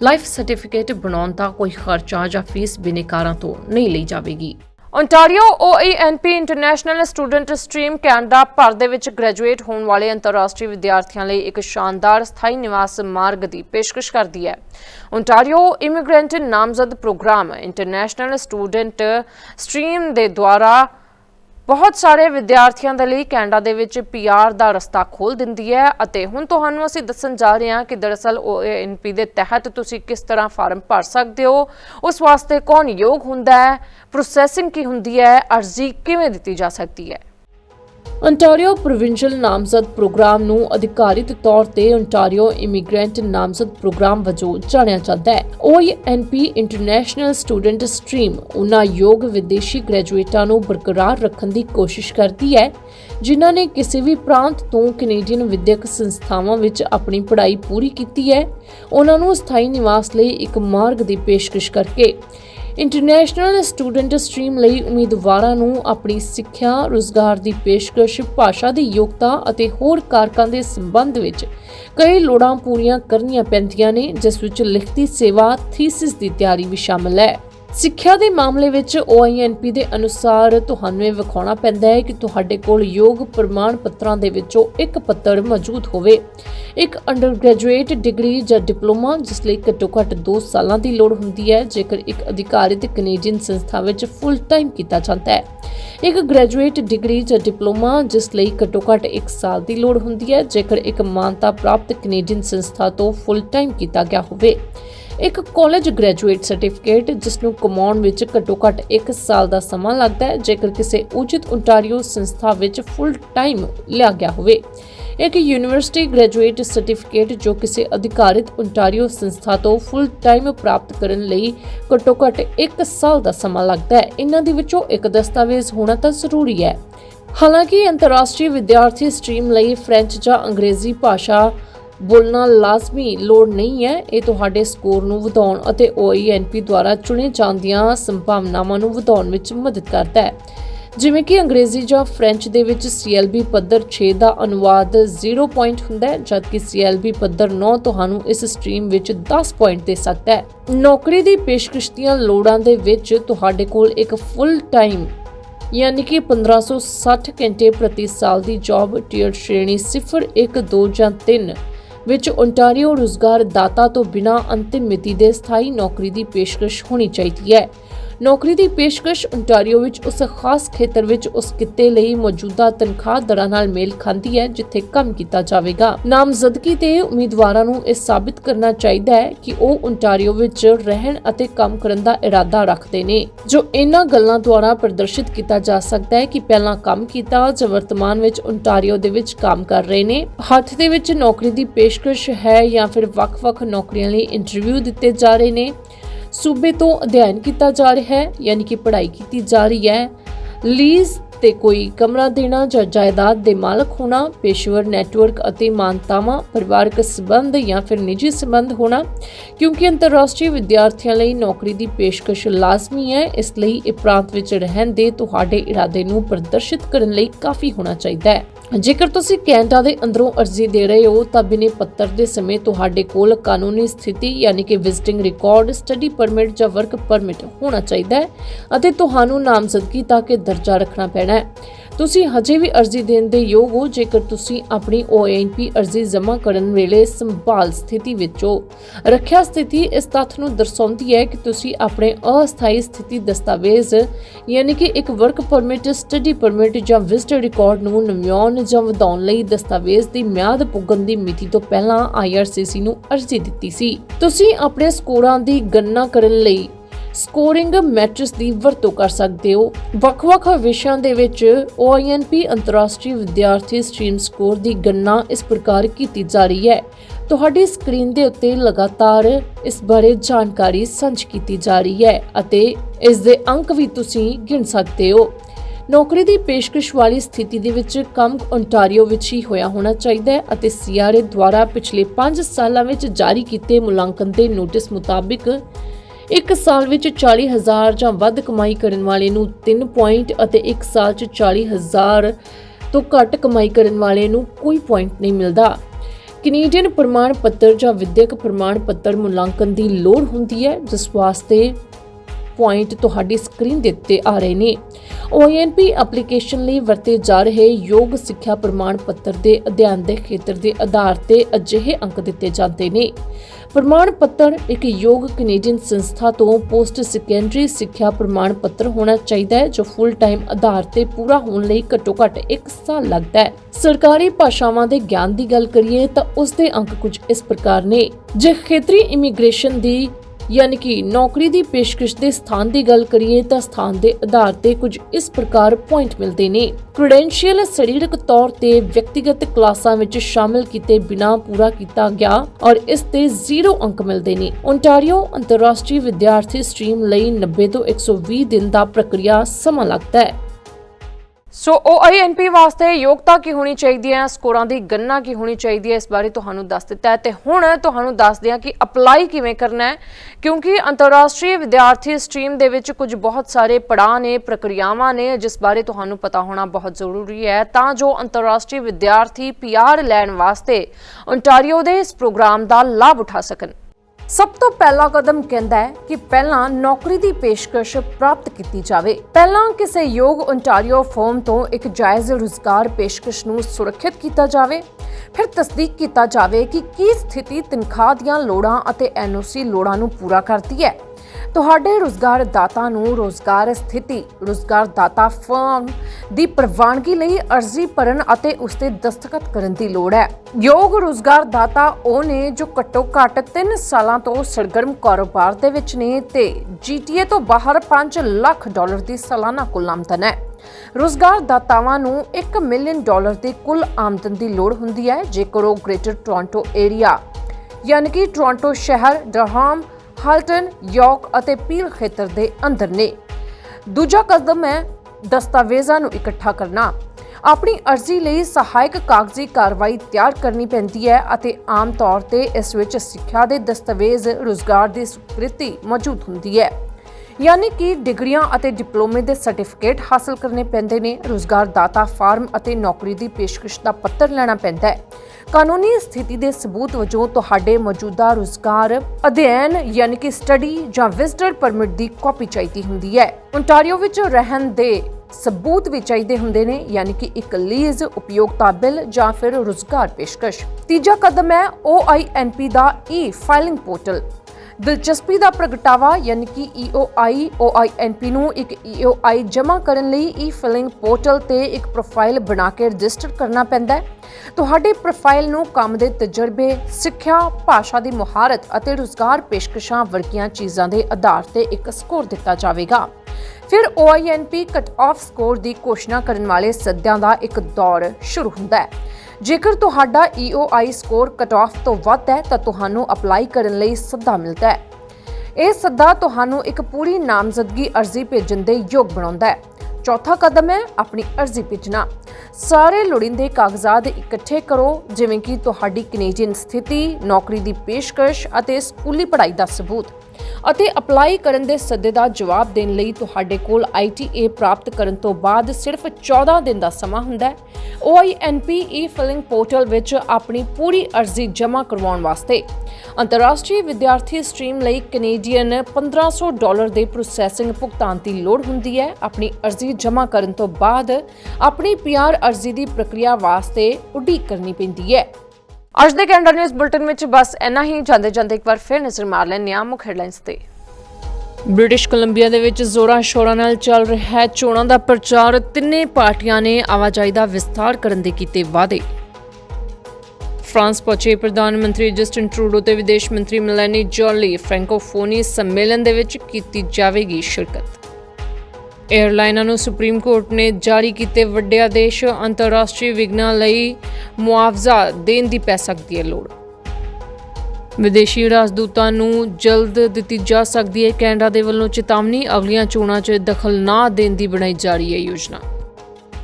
ਲਾਈਫ ਸਰਟੀਫਿਕੇਟ ਬਣਾਉਣ ਦਾ ਕੋਈ ਖਰਚਾ ਜਾਂ ਫੀਸ ਬਿਨੇਕਾਰਾਂ ਤੋਂ ਨਹੀਂ ਲਈ ਜਾਵੇਗੀ। Ontario OENP international student stream Canada ਭਰ ਦੇ ਵਿੱਚ ਗ੍ਰੈਜੂਏਟ ਹੋਣ ਵਾਲੇ ਅੰਤਰਰਾਸ਼ਟਰੀ ਵਿਦਿਆਰਥੀਆਂ ਲਈ ਇੱਕ ਸ਼ਾਨਦਾਰ ਸਥਾਈ ਨਿਵਾਸ ਮਾਰਗ ਦੀ ਪੇਸ਼ਕਸ਼ ਕਰਦੀ ਹੈ। ਓਨਟਾਰੀਓ ਇਮੀਗ੍ਰੈਂਟ ਨਾਮਜ਼ਦ ਪ੍ਰੋਗਰਾਮ ਇੰਟਰਨੈਸ਼ਨਲ ਸਟੂਡੈਂਟ ਸਟਰੀਮ ਦੇ ਦੁਆਰਾ ਬਹੁਤ ਸਾਰੇ ਵਿਦਿਆਰਥੀਆਂ ਦੇ ਲਈ ਕੈਨੇਡਾ ਦੇ ਵਿੱਚ ਪੀਆਰ ਦਾ ਰਸਤਾ ਖੋਲ ਦਿੰਦੀ ਹੈ ਅਤੇ ਹੁਣ ਤੁਹਾਨੂੰ ਅਸੀਂ ਦੱਸਣ ਜਾ ਰਹੇ ਹਾਂ ਕਿ ਦਰਅਸਲ OANP ਦੇ ਤਹਿਤ ਤੁਸੀਂ ਕਿਸ ਤਰ੍ਹਾਂ ਫਾਰਮ ਭਰ ਸਕਦੇ ਹੋ। ਉਸ ਵਾਸਤੇ ਕੌਣ ਯੋਗ ਹੁੰਦਾ ਹੈ? ਪ੍ਰੋਸੈਸਿੰਗ ਕੀ ਹੁੰਦੀ ਹੈ? ਅਰਜ਼ੀ ਕਿਵੇਂ ਦਿੱਤੀ ਜਾ ਸਕਦੀ ਹੈ? Ontario ਪ੍ਰੋਵਿੰਸ਼ੀਅਲ ਨਾਮਜ਼ਦ ਪ੍ਰੋਗਰਾਮ ਨੂੰ ਅਧਿਕਾਰਿਤ ਤੌਰ ਤੇ ontario ਇਮੀਗ੍ਰੈਂਟ ਨਾਮਜ਼ਦ ਪ੍ਰੋਗਰਾਮ ਵਜੋਂ ਜਾਣਿਆ ਜਾਂਦਾ ਹੈ। OENP ਇੰਟਰਨੈਸ਼ਨਲ ਸਟੂਡੈਂਟ ਸਟਰੀਮ ਉਹਨਾਂ ਯੋਗ ਵਿਦੇਸ਼ੀ ਗ੍ਰੈਜੂਏਟਾਂ ਨੂੰ ਬਰਕਰਾਰ ਰੱਖਣ ਦੀ ਕੋਸ਼ਿਸ਼ ਕਰਦੀ ਹੈ, ਜਿਨ੍ਹਾਂ ਨੇ ਕਿਸੇ ਵੀ ਪ੍ਰਾਂਤ ਤੋਂ ਕੈਨੇਡੀਅਨ ਵਿਦਿਅਕ ਸੰਸਥਾਵਾਂ ਵਿੱਚ ਆਪਣੀ ਪੜ੍ਹਾਈ ਪੂਰੀ ਕੀਤੀ ਹੈ। ਉਹਨਾਂ ਨੂੰ ਸਥਾਈ ਨਿਵਾਸ ਲਈ ਇੱਕ ਮਾਰਗ ਦੀ ਪੇਸ਼ਕਸ਼ ਕਰਕੇ ਇੰਟਰਨੈਸ਼ਨਲ ਸਟੂਡੈਂਟ ਸਟਰੀਮ ਲਈ ਉਮੀਦਵਾਰਾਂ ਨੂੰ ਆਪਣੀ ਸਿੱਖਿਆ, ਰੁਜ਼ਗਾਰ ਦੀ ਪੇਸ਼ਕਸ਼, ਭਾਸ਼ਾ ਦੀ ਯੋਗਤਾ ਅਤੇ ਹੋਰ ਕਾਰਕਾਂ ਦੇ ਸੰਬੰਧ ਵਿੱਚ ਕਈ ਲੋੜਾਂ ਪੂਰੀਆਂ ਕਰਨੀਆਂ ਪੈਂਦੀਆਂ ਨੇ, ਜਿਸ ਵਿੱਚ ਲਿਖਤੀ ਸੇਵਾ, ਥੀਸਿਸ ਦੀ ਤਿਆਰੀ ਵੀ ਸ਼ਾਮਲ ਹੈ। ਸਿੱਖਿਆ ਦੇ ਮਾਮਲੇ ਵਿੱਚ OINP ਦੇ ਅਨੁਸਾਰ ਤੁਹਾਨੂੰ ਇਹ ਵਿਖਾਉਣਾ ਪੈਂਦਾ ਹੈ ਕਿ ਤੁਹਾਡੇ ਕੋਲ ਯੋਗ ਪ੍ਰਮਾਣ ਪੱਤਰਾਂ ਦੇ ਵਿੱਚੋਂ ਇੱਕ ਪੱਤਰ ਮੌਜੂਦ ਹੋਵੇ। ਇੱਕ ਅੰਡਰਗ੍ਰੈਜੂਏਟ ਡਿਗਰੀ ਜਾਂ ਡਿਪਲੋਮਾ ਜਿਸ ਲਈ ਘੱਟੋ ਘੱਟ 2 ਸਾਲਾਂ ਦੀ ਲੋੜ ਹੁੰਦੀ ਹੈ, ਜੇਕਰ ਇੱਕ ਅਧਿਕਾਰਿਤ ਕੈਨੇਡੀਅਨ ਸੰਸਥਾ ਵਿੱਚ ਫੁੱਲ ਟਾਈਮ ਕੀਤਾ ਜਾਂਦਾ ਹੈ। ਇੱਕ ਗ੍ਰੈਜੂਏਟ ਡਿਗਰੀ ਜਾਂ ਡਿਪਲੋਮਾ ਜਿਸ ਲਈ ਘੱਟੋ ਘੱਟ 1 ਸਾਲ ਦੀ ਲੋੜ ਹੁੰਦੀ ਹੈ, ਜੇਕਰ ਇੱਕ ਮਾਨਤਾ ਪ੍ਰਾਪਤ ਕੈਨੇਡੀਅਨ ਸੰਸਥਾ ਤੋਂ ਫੁੱਲ ਟਾਈਮ ਕੀਤਾ ਗਿਆ ਹੋਵੇ। ਇੱਕ ਕਾਲਜ ਗ੍ਰੈਜੂਏਟ ਸਰਟੀਫਿਕੇਟ, ਜਿਸ ਨੂੰ ਕਮਾਉਣ ਵਿੱਚ ਘੱਟੋ ਘੱਟ 1 ਸਾਲ ਦਾ ਸਮਾਂ ਲੱਗਦਾ ਹੈ, ਜੇਕਰ ਕਿਸੇ ਉਚਿਤ ਓਨਟਾਰੀਓ ਸੰਸਥਾ ਵਿੱਚ ਫੁੱਲ ਟਾਈਮ ਲਿਆ ਗਿਆ ਹੋਵੇ। ਇੱਕ ਯੂਨੀਵਰਸਿਟੀ ਗ੍ਰੈਜੂਏਟ ਸਰਟੀਫਿਕੇਟ ਜੋ ਕਿਸੇ ਅਧਿਕਾਰਿਤ ਓਨਟਾਰੀਓ ਸੰਸਥਾ ਤੋਂ ਫੁੱਲ ਟਾਈਮ ਪ੍ਰਾਪਤ ਕਰਨ ਲਈ ਘੱਟੋ ਘੱਟ 1 ਸਾਲ ਦਾ ਸਮਾਂ ਲੱਗਦਾ ਹੈ। ਇਹਨਾਂ ਦੇ ਵਿੱਚੋਂ ਇੱਕ ਦਸਤਾਵੇਜ਼ ਹੋਣਾ ਤਾਂ ਜ਼ਰੂਰੀ ਹੈ। ਹਾਲਾਂਕਿ ਅੰਤਰਰਾਸ਼ਟਰੀ ਵਿਦਿਆਰਥੀ ਸਟਰੀਮ ਲਈ ਫ੍ਰੈਂਚ ਜਾਂ ਅੰਗਰੇਜ਼ੀ ਭਾਸ਼ਾ ਬੋਲਣਾ ਲਾਜ਼ਮੀ ਲੋੜ ਨਹੀਂ ਹੈ। ਇਹ ਤੁਹਾਡੇ ਸਕੋਰ ਨੂੰ ਵਧਾਉਣ ਅਤੇ OENP ਦੁਆਰਾ ਚੁਣੇ ਜਾਂਦੀਆਂ ਸੰਭਾਵਨਾਵਾਂ ਨੂੰ ਵਧਾਉਣ ਵਿੱਚ ਮਦਦ ਕਰਦਾ ਹੈ। ਜਿਵੇਂ ਕਿ ਅੰਗਰੇਜ਼ੀ ਜਾਂ ਫ੍ਰੈਂਚ ਦੇ ਵਿੱਚ CLB ਪੱਧਰ 6 ਦਾ ਅਨੁਵਾਦ 0 ਪੁਆਇੰਟ ਹੁੰਦਾ ਹੈ, ਜਦਕਿ CLB ਪੱਧਰ 9 ਤੁਹਾਨੂੰ ਇਸ ਸਟ੍ਰੀਮ ਵਿੱਚ 10 ਪੁਆਇੰਟ ਦੇ ਸਕਦਾ ਹੈ। ਨੌਕਰੀ ਦੀ ਪੇਸ਼ਕਸ਼ ਦੀਆਂ ਲੋੜਾਂ ਦੇ ਵਿੱਚ ਤੁਹਾਡੇ ਕੋਲ ਇੱਕ ਫੁੱਲ ਟਾਈਮ ਯਾਨੀ ਕਿ 1560 ਘੰਟੇ ਪ੍ਰਤੀ ਸਾਲ ਦੀ ਜੌਬ ਟੀਅਰ ਸ਼੍ਰੇਣੀ 0 1 2 ਜਾਂ 3 ਵਿੱਚ ਓਨਟਾਰੀਓ ਰੁਜ਼ਗਾਰ ਦਾਤਾ ਤੋਂ ਬਿਨਾਂ ਅੰਤਿਮ ਮਿਤੀ ਦੇ ਸਥਾਈ ਨੌਕਰੀ ਦੀ ਪੇਸ਼ਕਸ਼ ਹੋਣੀ ਚਾਹੀਦੀ ਹੈ। ਨੌਕਰੀ ਦੀ ਪੇਸ਼ਕਸ਼ ਓਨਟਾਰੀਓ ਵਿੱਚ ਉਸ ਖਾਸ ਖੇਤਰ ਵਿੱਚ ਉਸ ਕਿੱਤੇ ਲਈ ਮੌਜੂਦਾ ਤਨਖਾਹ ਦਰਾਂ ਨਾਲ ਮੇਲ ਖਾਂਦੀ ਹੈ, ਜਿੱਥੇ ਕੰਮ ਕੀਤਾ ਜਾਵੇਗਾ। ਨਾਮਜ਼ਦਗੀ ਤੇ ਉਮੀਦਵਾਰਾਂ ਨੂੰ ਇਹ ਸਾਬਿਤ ਕਰਨਾ ਚਾਹੀਦਾ ਹੈ ਕਿ ਉਹ ਓਨਟਾਰੀਓ ਵਿੱਚ ਰਹਿਣ ਅਤੇ ਕੰਮ ਕਰਨ ਦਾ ਇਰਾਦਾ ਰੱਖਦੇ ਨੇ। ਜੋ ਇਹਨਾਂ ਗੱਲਾਂ ਦੁਆਰਾ ਪ੍ਰਦਰਸ਼ਿਤ ਕੀਤਾ ਜਾ ਸਕਦਾ ਹੈ ਕਿ ਪਹਿਲਾਂ ਕੰਮ ਕੀਤਾ ਜਾਂ ਵਰਤਮਾਨ ਵਿੱਚ ਓਨਟਾਰੀਓ ਦੇ ਵਿੱਚ ਕੰਮ ਕਰ ਰਹੇ ਨੇ। ਹੱਥ ਦੇ ਵਿੱਚ ਨੌਕਰੀ ਦੀ ਪੇਸ਼ਕਸ਼ ਹੈ ਜਾਂ ਫਿਰ ਵੱਖ-ਵੱਖ ਨੌਕਰੀਆਂ ਲਈ ਇੰਟਰਵਿਊ ਦਿੱਤੇ ਜਾ ਰਹੇ ਨੇ। ਸੂਬੇ ਤੋਂ ਅਧਿਐਨ ਕੀਤਾ ਜਾ ਰਿਹਾ ਹੈ, ਯਾਨੀ ਕਿ ਪੜ੍ਹਾਈ ਕੀਤੀ ਜਾ ਰਹੀ ਹੈ। ਲੀਜ਼ ਤੇ ਕੋਈ ਕਮਰਾ ਦੇਣਾ ਜਾਂ ਜਾਇਦਾਦ ਦੇ ਮਾਲਕ ਹੋਣਾ, ਪੇਸ਼ੇਵਰ ਨੈਟਵਰਕ ਅਤੇ ਮਾਨਤਾਵਾਂ, ਪਰਿਵਾਰਕ ਸਬੰਧ ਜਾਂ ਫਿਰ ਨਿੱਜੀ ਸਬੰਧ ਹੋਣਾ, ਕਿਉਂਕਿ ਅੰਤਰਰਾਸ਼ਟਰੀ ਵਿਦਿਆਰਥੀਆਂ ਲਈ ਨੌਕਰੀ ਦੀ ਪੇਸ਼ਕਸ਼ ਲਾਜ਼ਮੀ ਹੈ, ਇਸ ਲਈ ਇਹ ਪ੍ਰਾਂਤ ਵਿੱਚ ਰਹਿਣ ਦੇ ਤੁਹਾਡੇ ਇਰਾਦੇ ਨੂੰ ਪ੍ਰਦਰਸ਼ਿਤ ਕਰਨ ਲਈ ਕਾਫੀ ਹੋਣਾ ਚਾਹੀਦਾ ਹੈ। ਜੇਕਰ ਤੁਸੀਂ ਕੈਨੇਡਾ ਦੇ ਅੰਦਰੋਂ ਅਰਜ਼ੀ ਦੇ ਰਹੇ ਹੋ, ਤਾਂ ਬਿਨੇ ਪੱਤਰ ਦੇ ਸਮੇਂ ਤੁਹਾਡੇ ਕੋਲ ਕਾਨੂੰਨੀ ਸਥਿਤੀ, ਯਾਨੀ ਕਿ ਵਿਜ਼ਿਟਿੰਗ ਰਿਕਾਰਡ ਸਟੱਡੀ ਪਰਮਿਟ ਜਾਂ ਵਰਕ ਪਰਮਿਟ ਹੋਣਾ ਚਾਹੀਦਾ ਹੈ ਅਤੇ ਤੁਹਾਨੂੰ ਨਾਮਜ਼ਦਗੀ ਤੱਕ ਇਹ ਦਰਜਾ ਰੱਖਣਾ ਪੈਣਾ ਹੈ। ਤੁਸੀਂ ਹਜੇ ਵੀ ਅਰਜ਼ੀ ਦੇਣ ਦੇ ਯੋਗ ਹੋ, ਜੇਕਰ ਤੁਸੀਂ ਆਪਣੀ OANP ਅਰਜ਼ੀ ਜਮ੍ਹਾਂ ਕਰਨ ਵੇਲੇ ਸੰਭਾਲ ਸਥਿਤੀ ਵਿੱਚੋਂ ਰੱਖਿਆ ਸਥਿਤੀ ਇਸ ਤੱਥ ਨੂੰ ਦਰਸਾਉਂਦੀ ਹੈ ਕਿ ਤੁਸੀਂ ਆਪਣੇ ਅਸਥਾਈ ਸਥਿਤੀ ਦਸਤਾਵੇਜ਼, ਯਾਨੀ ਕਿ ਇੱਕ ਵਰਕ ਪਰਮਿਟ ਸਟੱਡੀ ਪਰਮਿਟ ਜਾਂ ਵਿਜ਼ਟਰ ਰਿਕਾਰਡ ਨੂੰ ਨਵਿਆਉਣ ਜਾਂ ਵਧਾਉਣ ਲਈ ਦਸਤਾਵੇਜ਼ ਦੀ ਮਿਆਦ ਪੁੱਗਣ ਦੀ ਮਿਤੀ ਤੋਂ ਪਹਿਲਾਂ IRCC ਨੂੰ ਅਰਜ਼ੀ ਦਿੱਤੀ ਸੀ। ਤੁਸੀਂ ਆਪਣੇ ਸਕੋਰਾਂ ਦੀ ਗਣਨਾ ਕਰਨ ਲਈ ਸਕੋਰਿੰਗ ਮੈਟ੍ਰਿਕਸ ਦੀ ਵਰਤੋਂ ਕਰ ਸਕਦੇ ਹੋ। ਵੱਖ-ਵੱਖ ਵਿਸ਼ਿਆਂ ਦੇ ਵਿੱਚ OINP ਅੰਤਰਰਾਸ਼ਟਰੀ ਵਿਦਿਆਰਥੀ ਸਟਰੀਮ ਸਕੋਰ ਦੀ ਗਣਨਾ ਇਸ ਪ੍ਰਕਾਰ ਕੀਤੀ ਜਾ ਰਹੀ ਹੈ। ਤੁਹਾਡੀ ਸਕਰੀਨ ਦੇ ਉੱਤੇ ਲਗਾਤਾਰ ਇਸ ਬਾਰੇ ਜਾਣਕਾਰੀ ਸਾਂਝੀ ਕੀਤੀ ਜਾ ਰਹੀ ਹੈ ਅਤੇ ਇਸ ਦੇ ਅੰਕ ਵੀ ਤੁਸੀਂ ਗਿਣ ਸਕਦੇ ਹੋ। ਨੌਕਰੀ ਦੀ ਪੇਸ਼ਕਸ਼ ਵਾਲੀ ਸਥਿਤੀ ਦੇ ਵਿੱਚ ਕੰਮ ਓਨਟਾਰੀਓ ਵਿੱਚ ਹੀ ਹੋਇਆ ਹੋਣਾ ਚਾਹੀਦਾ ਹੈ ਅਤੇ ਸੀਆਰਏ ਦੁਆਰਾ ਪਿਛਲੇ 5 ਸਾਲਾਂ ਵਿੱਚ ਜਾਰੀ ਕੀਤੇ ਮੁਲਾਂਕਣ ਦੇ ਨੋਟਿਸ ਮੁਤਾਬਿਕ ਇੱਕ ਸਾਲ ਵਿੱਚ 40000 ਜਾਂ ਵੱਧ ਕਮਾਈ ਕਰਨ ਵਾਲੇ ਨੂੰ 3 ਪੁਆਇੰਟ ਅਤੇ ਇੱਕ ਸਾਲ 'ਚ 40000 ਤੋਂ ਘੱਟ ਕਮਾਈ ਕਰਨ ਵਾਲੇ ਨੂੰ ਕੋਈ ਪੁਆਇੰਟ ਨਹੀਂ ਮਿਲਦਾ। ਕੈਨੇਡੀਅਨ ਪ੍ਰਮਾਣ ਪੱਤਰ ਜਾਂ ਵਿਦਿਅਕ ਪ੍ਰਮਾਣ ਪੱਤਰ ਮੁਲਾਂਕਣ ਦੀ ਲੋੜ ਹੁੰਦੀ ਹੈ, ਜਿਸ ਵਾਸਤੇ ਪੁਆਇੰਟ ਤੁਹਾਡੀ ਸਕਰੀਨ ਦੇ ਉੱਤੇ ਆ ਰਹੇ ਨੇ। ONP ਐਪਲੀਕੇਸ਼ਨ ਲਈ ਵਰਤੇ ਜਾ ਰਹੇ ਯੋਗ ਸਿੱਖਿਆ ਪ੍ਰਮਾਣ ਪੱਤਰ ਦੇ ਅਧਿਐਨ ਦੇ ਖੇਤਰ ਦੇ ਆਧਾਰ ਤੇ ਅਜਿਹੇ ਅੰਕ ਦਿੱਤੇ ਜਾਂਦੇ ਨੇ। ਪ੍ਰਮਾਣ ਪੱਤਰ ਇੱਕ ਯੋਗ ਕੈਨੇਡੀਅਨ ਸੰਸਥਾ ਤੋਂ ਪੋਸਟ ਸੈਕੰਡਰੀ ਸਿੱਖਿਆ ਪ੍ਰਮਾਣ ਪੱਤਰ ਹੋਣਾ ਚਾਹੀਦਾ ਹੈ, ਜੋ ਫੁੱਲ ਟਾਈਮ ਆਧਾਰ ਤੇ ਪੂਰਾ ਹੋਣ ਲਈ ਘੱਟੋ ਘੱਟ 1 ਸਾਲ ਲੱਗਦਾ ਹੈ। ਸਰਕਾਰੀ ਭਾਸ਼ਾਵਾਂ ਦੇ ਗਿਆਨ ਦੀ ਗੱਲ ਕਰੀਏ ਤਾਂ ਉਸ ਦੇ ਅੰਕ ਕੁਝ ਇਸ ਪ੍ਰਕਾਰ ਨੇ। ਜੇ ਖੇਤਰੀ ਇਮੀਗ੍ਰੇਸ਼ਨ ਦੀ ਯਾਨੀ ਕਿ ਨੌਕਰੀ ਦੀ ਪੇਸ਼ਕਸ਼ ਦੇ ਸਥਾਨ ਦੀ ਗੱਲ ਕਰੀਏ ਤਾਂ ਸਥਾਨ ਦੇ ਆਧਾਰ ਤੇ ਕੁਝ ਇਸ ਪ੍ਰਕਾਰ ਪੁਆਇੰਟ ਮਿਲਦੇ ਨੇ। ਕ੍ਰੈਡੈਂਸ਼ੀਅਲ ਸਰੀਰਕ ਤੌਰ ਤੇ ਵਿਅਕਤੀਗਤ ਕਲਾਸਾਂ ਵਿੱਚ ਸ਼ਾਮਿਲ ਕੀਤੇ ਬਿਨਾ ਪੂਰਾ ਕੀਤਾ ਗਿਆ ਔਰ ਇਸ ਤੇ 0 ਅੰਕ ਮਿਲਦੇ ਨੇ। ਓਨਟਾਰੀਓ ਅੰਤਰਰਾਸ਼ਟਰੀ ਵਿਦਿਆਰਥੀ ਸਟ੍ਰੀਮ ਲਈ 90 ਤੋਂ 120 ਦਿਨ ਦਾ ਪ੍ਰਕਿਰਿਆ ਸਮਾਂ ਲੱਗਦਾ ਹੈ। ਸੋ OINP ਵਾਸਤੇ ਯੋਗਤਾ ਕੀ ਹੋਣੀ ਚਾਹੀਦੀ ਹੈ? ਸਕੋਰਾਂ ਦੀ ਗਣਨਾ ਕੀ ਹੋਣੀ ਚਾਹੀਦੀ ਹੈ? ਇਸ ਬਾਰੇ ਤੁਹਾਨੂੰ ਦੱਸ ਦਿੱਤਾ ਹੈ। ਤੇ ਹੁਣ ਤੁਹਾਨੂੰ ਦੱਸਦੇ ਹਾਂ ਕਿ ਅਪਲਾਈ ਕਿਵੇਂ ਕਰਨਾ ਹੈ। ਕਿਉਂਕਿ ਅੰਤਰਰਾਸ਼ਟਰੀ ਵਿਦਿਆਰਥੀ ਸਟ੍ਰੀਮ ਦੇ ਵਿੱਚ ਕੁਝ ਬਹੁਤ ਸਾਰੇ ਪੜਾਅ ਨੇ, ਪ੍ਰਕਿਰਿਆਵਾਂ ਨੇ, ਜਿਸ ਬਾਰੇ ਤੁਹਾਨੂੰ ਪਤਾ ਹੋਣਾ ਬਹੁਤ ਜ਼ਰੂਰੀ ਹੈ। ਤਾਂ ਜੋ ਅੰਤਰਰਾਸ਼ਟਰੀ ਵਿਦਿਆਰਥੀ ਪੀਆਰ ਲੈਣ ਵਾਸਤੇ ਓਨਟਾਰੀਓ ਦੇ ਇਸ ਪ੍ਰੋਗਰਾਮ ਦਾ ਲਾਭ ਉਠਾ ਸਕਣ। ਸਭ ਤੋਂ ਪਹਿਲਾ ਕਦਮ ਕਹਿੰਦਾ ਹੈ ਕਿ ਪਹਿਲਾਂ ਨੌਕਰੀ ਦੀ ਪੇਸ਼ਕਸ਼ ਪ੍ਰਾਪਤ ਕੀਤੀ ਜਾਵੇ। ਪਹਿਲਾਂ ਕਿਸੇ ਯੋਗ ਓਨਟਾਰੀਓ ਫਰਮ ਤੋਂ ਇੱਕ ਜਾਇਜ਼ ਰੁਜ਼ਗਾਰ ਪੇਸ਼ਕਸ਼ ਨੂੰ ਸੁਰੱਖਿਅਤ ਕੀਤਾ ਜਾਵੇ। ਫਿਰ ਤਸਦੀਕ ਕੀਤਾ ਜਾਵੇ ਕਿ ਕੀ ਸਥਿਤੀ ਤਨਖਾਹ ਦੀਆਂ ਲੋੜਾਂ ਅਤੇ ਐਨਓਸੀ ਲੋੜਾਂ ਨੂੰ ਪੂਰਾ ਕਰਦੀ ਹੈ। ਤੁਹਾਡੇ ਰੁਜ਼ਗਾਰਦਾਤਾ ਨੂੰ ਰੁਜ਼ਗਾਰ ਸਥਿਤੀ, ਰੁਜ਼ਗਾਰਦਾਤਾ ਫਰਮ ਦੀ ਪ੍ਰਵਾਨਗੀ ਲਈ ਅਰਜ਼ੀ ਭਰਨ ਅਤੇ ਉਸ ਤੇ ਦਸਤਖਤ ਕਰਨ ਦੀ ਲੋੜ ਹੈ। ਯੋਗ ਰੁਜ਼ਗਾਰਦਾਤਾ ਉਹ ਨੇ ਜੋ ਘੱਟੋ ਘੱਟ 3 ਸਾਲਾਂ ਤੋਂ ਸਰਗਰਮ ਕਾਰੋਬਾਰ ਦੇ ਵਿੱਚ ਨੇ ਤੇ ਜੀਟੀਏ ਤੋਂ ਬਾਹਰ 5 ਲੱਖ ਡਾਲਰ ਦੀ ਸਾਲਾਨਾ ਕੁੱਲ ਆਮਦਨ ਹੈ। ਰੁਜ਼ਗਾਰਦਾਤਾਵਾਂ ਨੂੰ 1 ਮਿਲੀਅਨ ਡਾਲਰ ਦੀ ਕੁੱਲ ਆਮਦਨ ਦੀ ਲੋੜ ਹੁੰਦੀ ਹੈ, ਜੇਕਰ ਉਹ ਗ੍ਰੇਟਰ ਟੋਰਾਂਟੋ ਏਰੀਆ, ਯਾਨੀ ਕਿ ਟੋਰਾਂਟੋ ਸ਼ਹਿਰ ਡਰਹਾਮ ਹਲਟਨ, ਯੋਕ ਅਤੇ ਪੀਲ ਖੇਤਰ ਦੇ ਅੰਦਰ ਨੇ। ਦੂਜਾ ਕਦਮ ਹੈ ਦਸਤਾਵੇਜ਼ਾਂ ਨੂੰ ਇਕੱਠਾ ਕਰਨਾ। ਆਪਣੀ ਅਰਜ਼ੀ ਲਈ ਸਹਾਇਕ ਕਾਗਜ਼ੀ ਕਾਰਵਾਈ ਤਿਆਰ ਕਰਨੀ ਪੈਂਦੀ ਹੈ ਅਤੇ ਆਮ ਤੌਰ ਤੇ ਇਸ ਵਿੱਚ ਸਿੱਖਿਆ ਦੇ ਦਸਤਾਵੇਜ਼ ਰੁਜ਼ਗਾਰ ਦੀ ਸਵੀਕ੍ਰਿਤੀ ਮੌਜੂਦ ਹੁੰਦੀ ਹੈ। ਯਾਨੀ ਕਿ ਡਿਗਰੀਆਂ ਅਤੇ ਡਿਪਲੋਮੇ ਦੇ ਸਰਟੀਫਿਕੇਟ ਹਾਸਲ ਕਰਨੇ ਪੈਂਦੇ ਨੇ। ਰੁਜ਼ਗਾਰਦਾਤਾ ਫਾਰਮ ਅਤੇ ਨੌਕਰੀ ਦੀ ਪੇਸ਼ਕਸ਼ ਦਾ ਪੱਤਰ ਲੈਣਾ ਪੈਂਦਾ ਹੈ। ਕਾਨੂੰਨੀ ਸਥਿਤੀ ਦੇ ਸਬੂਤ ਵਜੋਂ ਤੁਹਾਡੇ ਮੌਜੂਦਾ ਰੁਜ਼ਗਾਰ ਅਧਿਐਨ ਯਾਨੀ ਕਿ ਸਟੱਡੀ ਜਾਂ ਵਿਜ਼ਟਰ ਪਰਮਿਟ ਦੀ ਕਾਪੀ ਚਾਹੀਦੀ ਹੁੰਦੀ ਹੈ। ਓਨਟਾਰੀਓ ਵਿੱਚ ਰਹਿਣ ਦੇ ਸਬੂਤ ਵੀ ਚਾਹੀਦੇ ਹੁੰਦੇ ਨੇ, ਯਾਨੀ ਕਿ ਇੱਕ ਲੀਜ਼, ਉਪਯੋਗਤਾ ਬਿੱਲ ਜਾਂ ਫਿਰ ਰੁਜ਼ਗਾਰ ਪੇਸ਼ਕਸ਼। ਤੀਜਾ ਕਦਮ ਹੈ OINP ਦਾ ਈ ਫਾਈਲਿੰਗ ਪੋਰਟਲ। ਦਿਲਚਸਪੀ ਦਾ ਪ੍ਰਗਟਾਵਾ ਯਾਨੀ ਕਿ E EOI OINP ਨੂੰ ਇੱਕ EOI ਜਮ੍ਹਾਂ ਕਰਨ ਲਈ ਈ ਫਿਲਿੰਗ ਪੋਰਟਲ ਤੇ ਇੱਕ ਪ੍ਰੋਫਾਈਲ ਬਣਾ ਕੇ ਰਜਿਸਟਰ ਕਰਨਾ ਪੈਂਦਾ ਹੈ। ਤੁਹਾਡੇ ਪ੍ਰੋਫਾਈਲ ਨੂੰ ਕੰਮ ਦੇ ਤਜਰਬੇ, ਸਿੱਖਿਆ, ਭਾਸ਼ਾ ਦੀ ਮੁਹਾਰਤ ਅਤੇ ਰੁਜ਼ਗਾਰ ਪੇਸ਼ਕਸ਼ਾਂ ਵਰਗੀਆਂ ਚੀਜ਼ਾਂ ਦੇ ਆਧਾਰ ਤੇ ਇੱਕ ਸਕੋਰ ਦਿੱਤਾ ਜਾਵੇਗਾ। ਫਿਰ OINP ਕਟ ਆਫ ਸਕੋਰ ਦੀ ਘੋਸ਼ਣਾ ਕਰਨ ਵਾਲੇ ਸੱਦਿਆਂ ਦਾ ਇੱਕ ਦੌਰ ਸ਼ੁਰੂ ਹੁੰਦਾ ਹੈ। ਜੇਕਰ ਤੁਹਾਡਾ EOI ਸਕੋਰ ਕਟਆਫ ਤੋਂ ਵੱਧ ਹੈ, ਤਾਂ ਤੁਹਾਨੂੰ ਅਪਲਾਈ ਕਰਨ ਲਈ ਸੱਦਾ ਮਿਲਦਾ ਹੈ। ਇਹ ਸੱਦਾ ਤੁਹਾਨੂੰ ਇੱਕ ਪੂਰੀ ਨਾਮਜ਼ਦਗੀ ਅਰਜ਼ੀ ਭੇਜਣ ਦੇ ਯੋਗ ਬਣਾਉਂਦਾ ਹੈ। ਚੌਥਾ ਕਦਮ ਹੈ ਆਪਣੀ ਅਰਜ਼ੀ ਭੇਜਣਾ। ਸਾਰੇ ਲੋੜੀਂਦੇ ਕਾਗਜ਼ਾਤ ਇਕੱਠੇ ਕਰੋ, ਜਿਵੇਂ ਕਿ ਤੁਹਾਡੀ ਕੈਨੇਡੀਅਨ ਸਥਿਤੀ, ਨੌਕਰੀ ਦੀ ਪੇਸ਼ਕਸ਼ ਅਤੇ ਸਕੂਲੀ ਪੜ੍ਹਾਈ ਦਾ ਸਬੂਤ। ਅਤੇ ਅਪਲਾਈ ਕਰਨ ਦੇ ਸੱਦੇ ਦਾ ਜਵਾਬ ਦੇਣ ਲਈ ਤੁਹਾਡੇ ਕੋਲ ITA ਪ੍ਰਾਪਤ ਕਰਨ ਤੋਂ ਬਾਅਦ ਸਿਰਫ 14 ਦਿਨ ਦਾ ਸਮਾਂ ਹੁੰਦਾ ਹੈ। OINP e-filing ਪੋਰਟਲ ਵਿੱਚ ਆਪਣੀ ਪੂਰੀ ਅਰਜ਼ੀ ਜਮ੍ਹਾਂ ਕਰਵਾਉਣ ਵਾਸਤੇ ਅੰਤਰਰਾਸ਼ਟਰੀ ਵਿਦਿਆਰਥੀ ਸਟ੍ਰੀਮ ਲਈ ਕੈਨੇਡੀਅਨ 1500 ਡਾਲਰ ਦੇ ਪ੍ਰੋਸੈਸਿੰਗ ਭੁਗਤਾਨ ਦੀ ਲੋੜ ਹੁੰਦੀ ਹੈ। ਆਪਣੀ ਅਰਜ਼ੀ ਜਮ੍ਹਾਂ ਕਰਨ ਤੋਂ ਬਾਅਦ ਆਪਣੀ PR ਅਰਜ਼ੀ ਦੀ ਪ੍ਰਕਿਰਿਆ ਵਾਸਤੇ ਉਡੀਕ ਕਰਨੀ ਪੈਂਦੀ ਹੈ। ਅੱਜ ਦੇ ਕੈਨੇਡਾ ਨਿਊਜ਼ ਬੁਲਟਨ ਵਿੱਚ ਬਸ ਇੰਨਾ ਹੀ। ਜਾਂਦੇ ਜਾਂਦੇ ਇੱਕ ਵਾਰ ਫਿਰ ਨਜ਼ਰ ਮਾਰ ਲੈਂਦੇ ਹਾਂ ਮੁੱਖ ਹੈਡਲਾਈਨਸ ਤੇ। ਬ੍ਰਿਟਿਸ਼ ਕੋਲੰਬੀਆ ਦੇ ਵਿੱਚ ਜ਼ੋਰਾਂ ਸ਼ੋਰਾਂ ਨਾਲ ਚੱਲ ਰਿਹਾ ਹੈ ਚੋਣਾਂ ਦਾ ਪ੍ਰਚਾਰ। ਤਿੰਨੇ ਪਾਰਟੀਆਂ ਨੇ ਆਵਾਜਾਈ ਦਾ ਵਿਸਥਾਰ ਕਰਨ ਦੇ ਕੀਤੇ ਵਾਅਦੇ। ਫਰਾਂਸ ਪਹੁੰਚੇ ਪ੍ਰਧਾਨ ਮੰਤਰੀ ਜਸਟਿਨ ਟਰੂਡੋ ਤੇ ਵਿਦੇਸ਼ ਮੰਤਰੀ ਮੈਲਾਨੀ ਜੋਲੀ। ਫ੍ਰੈਂਕੋਫੋਨੀ ਸੰਮੇਲਨ ਦੇ ਵਿੱਚ ਕੀਤੀ ਜਾਵੇਗੀ ਸ਼ਿਰਕਤ। ਏਅਰਲਾਈਨਾਂ ਨੂੰ ਸੁਪਰੀਮ ਕੋਰਟ ਨੇ ਜਾਰੀ ਕੀਤੇ ਵੱਡੇ ਆਦੇਸ਼ ਅੰਤਰਰਾਸ਼ਟਰੀ ਵਿਘਨਾਂ ਲਈ ਮੁਆਵਜ਼ਾ ਦੇਣ ਦੀ ਪੈ ਸਕਦੀ ਹੈ ਲੋੜ। ਵਿਦੇਸ਼ੀ ਰਾਜਦੂਤਾਂ ਨੂੰ ਜਲਦ ਦਿੱਤੀ ਜਾ ਸਕਦੀ ਹੈ। ਕੈਨੇਡਾ ਦੇ ਵੱਲੋਂ ਚੇਤਾਵਨੀ, ਅਗਲੀਆਂ ਚੋਣਾਂ 'ਚ ਦਖਲ ਨਾ ਦੇਣ ਦੀ ਬਣਾਈ ਜਾ ਰਹੀ ਹੈ ਯੋਜਨਾ।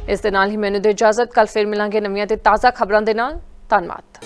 ਇਸ ਦੇ ਨਾਲ ਹੀ ਮੈਨੂੰ ਦੇ ਇਜਾਜ਼ਤ। ਕੱਲ ਫਿਰ ਮਿਲਾਂਗੇ ਨਵੀਆਂ ਤੇ ਤਾਜ਼ਾ ਖਬਰਾਂ ਦੇ ਨਾਲ। ਧੰਨਵਾਦ।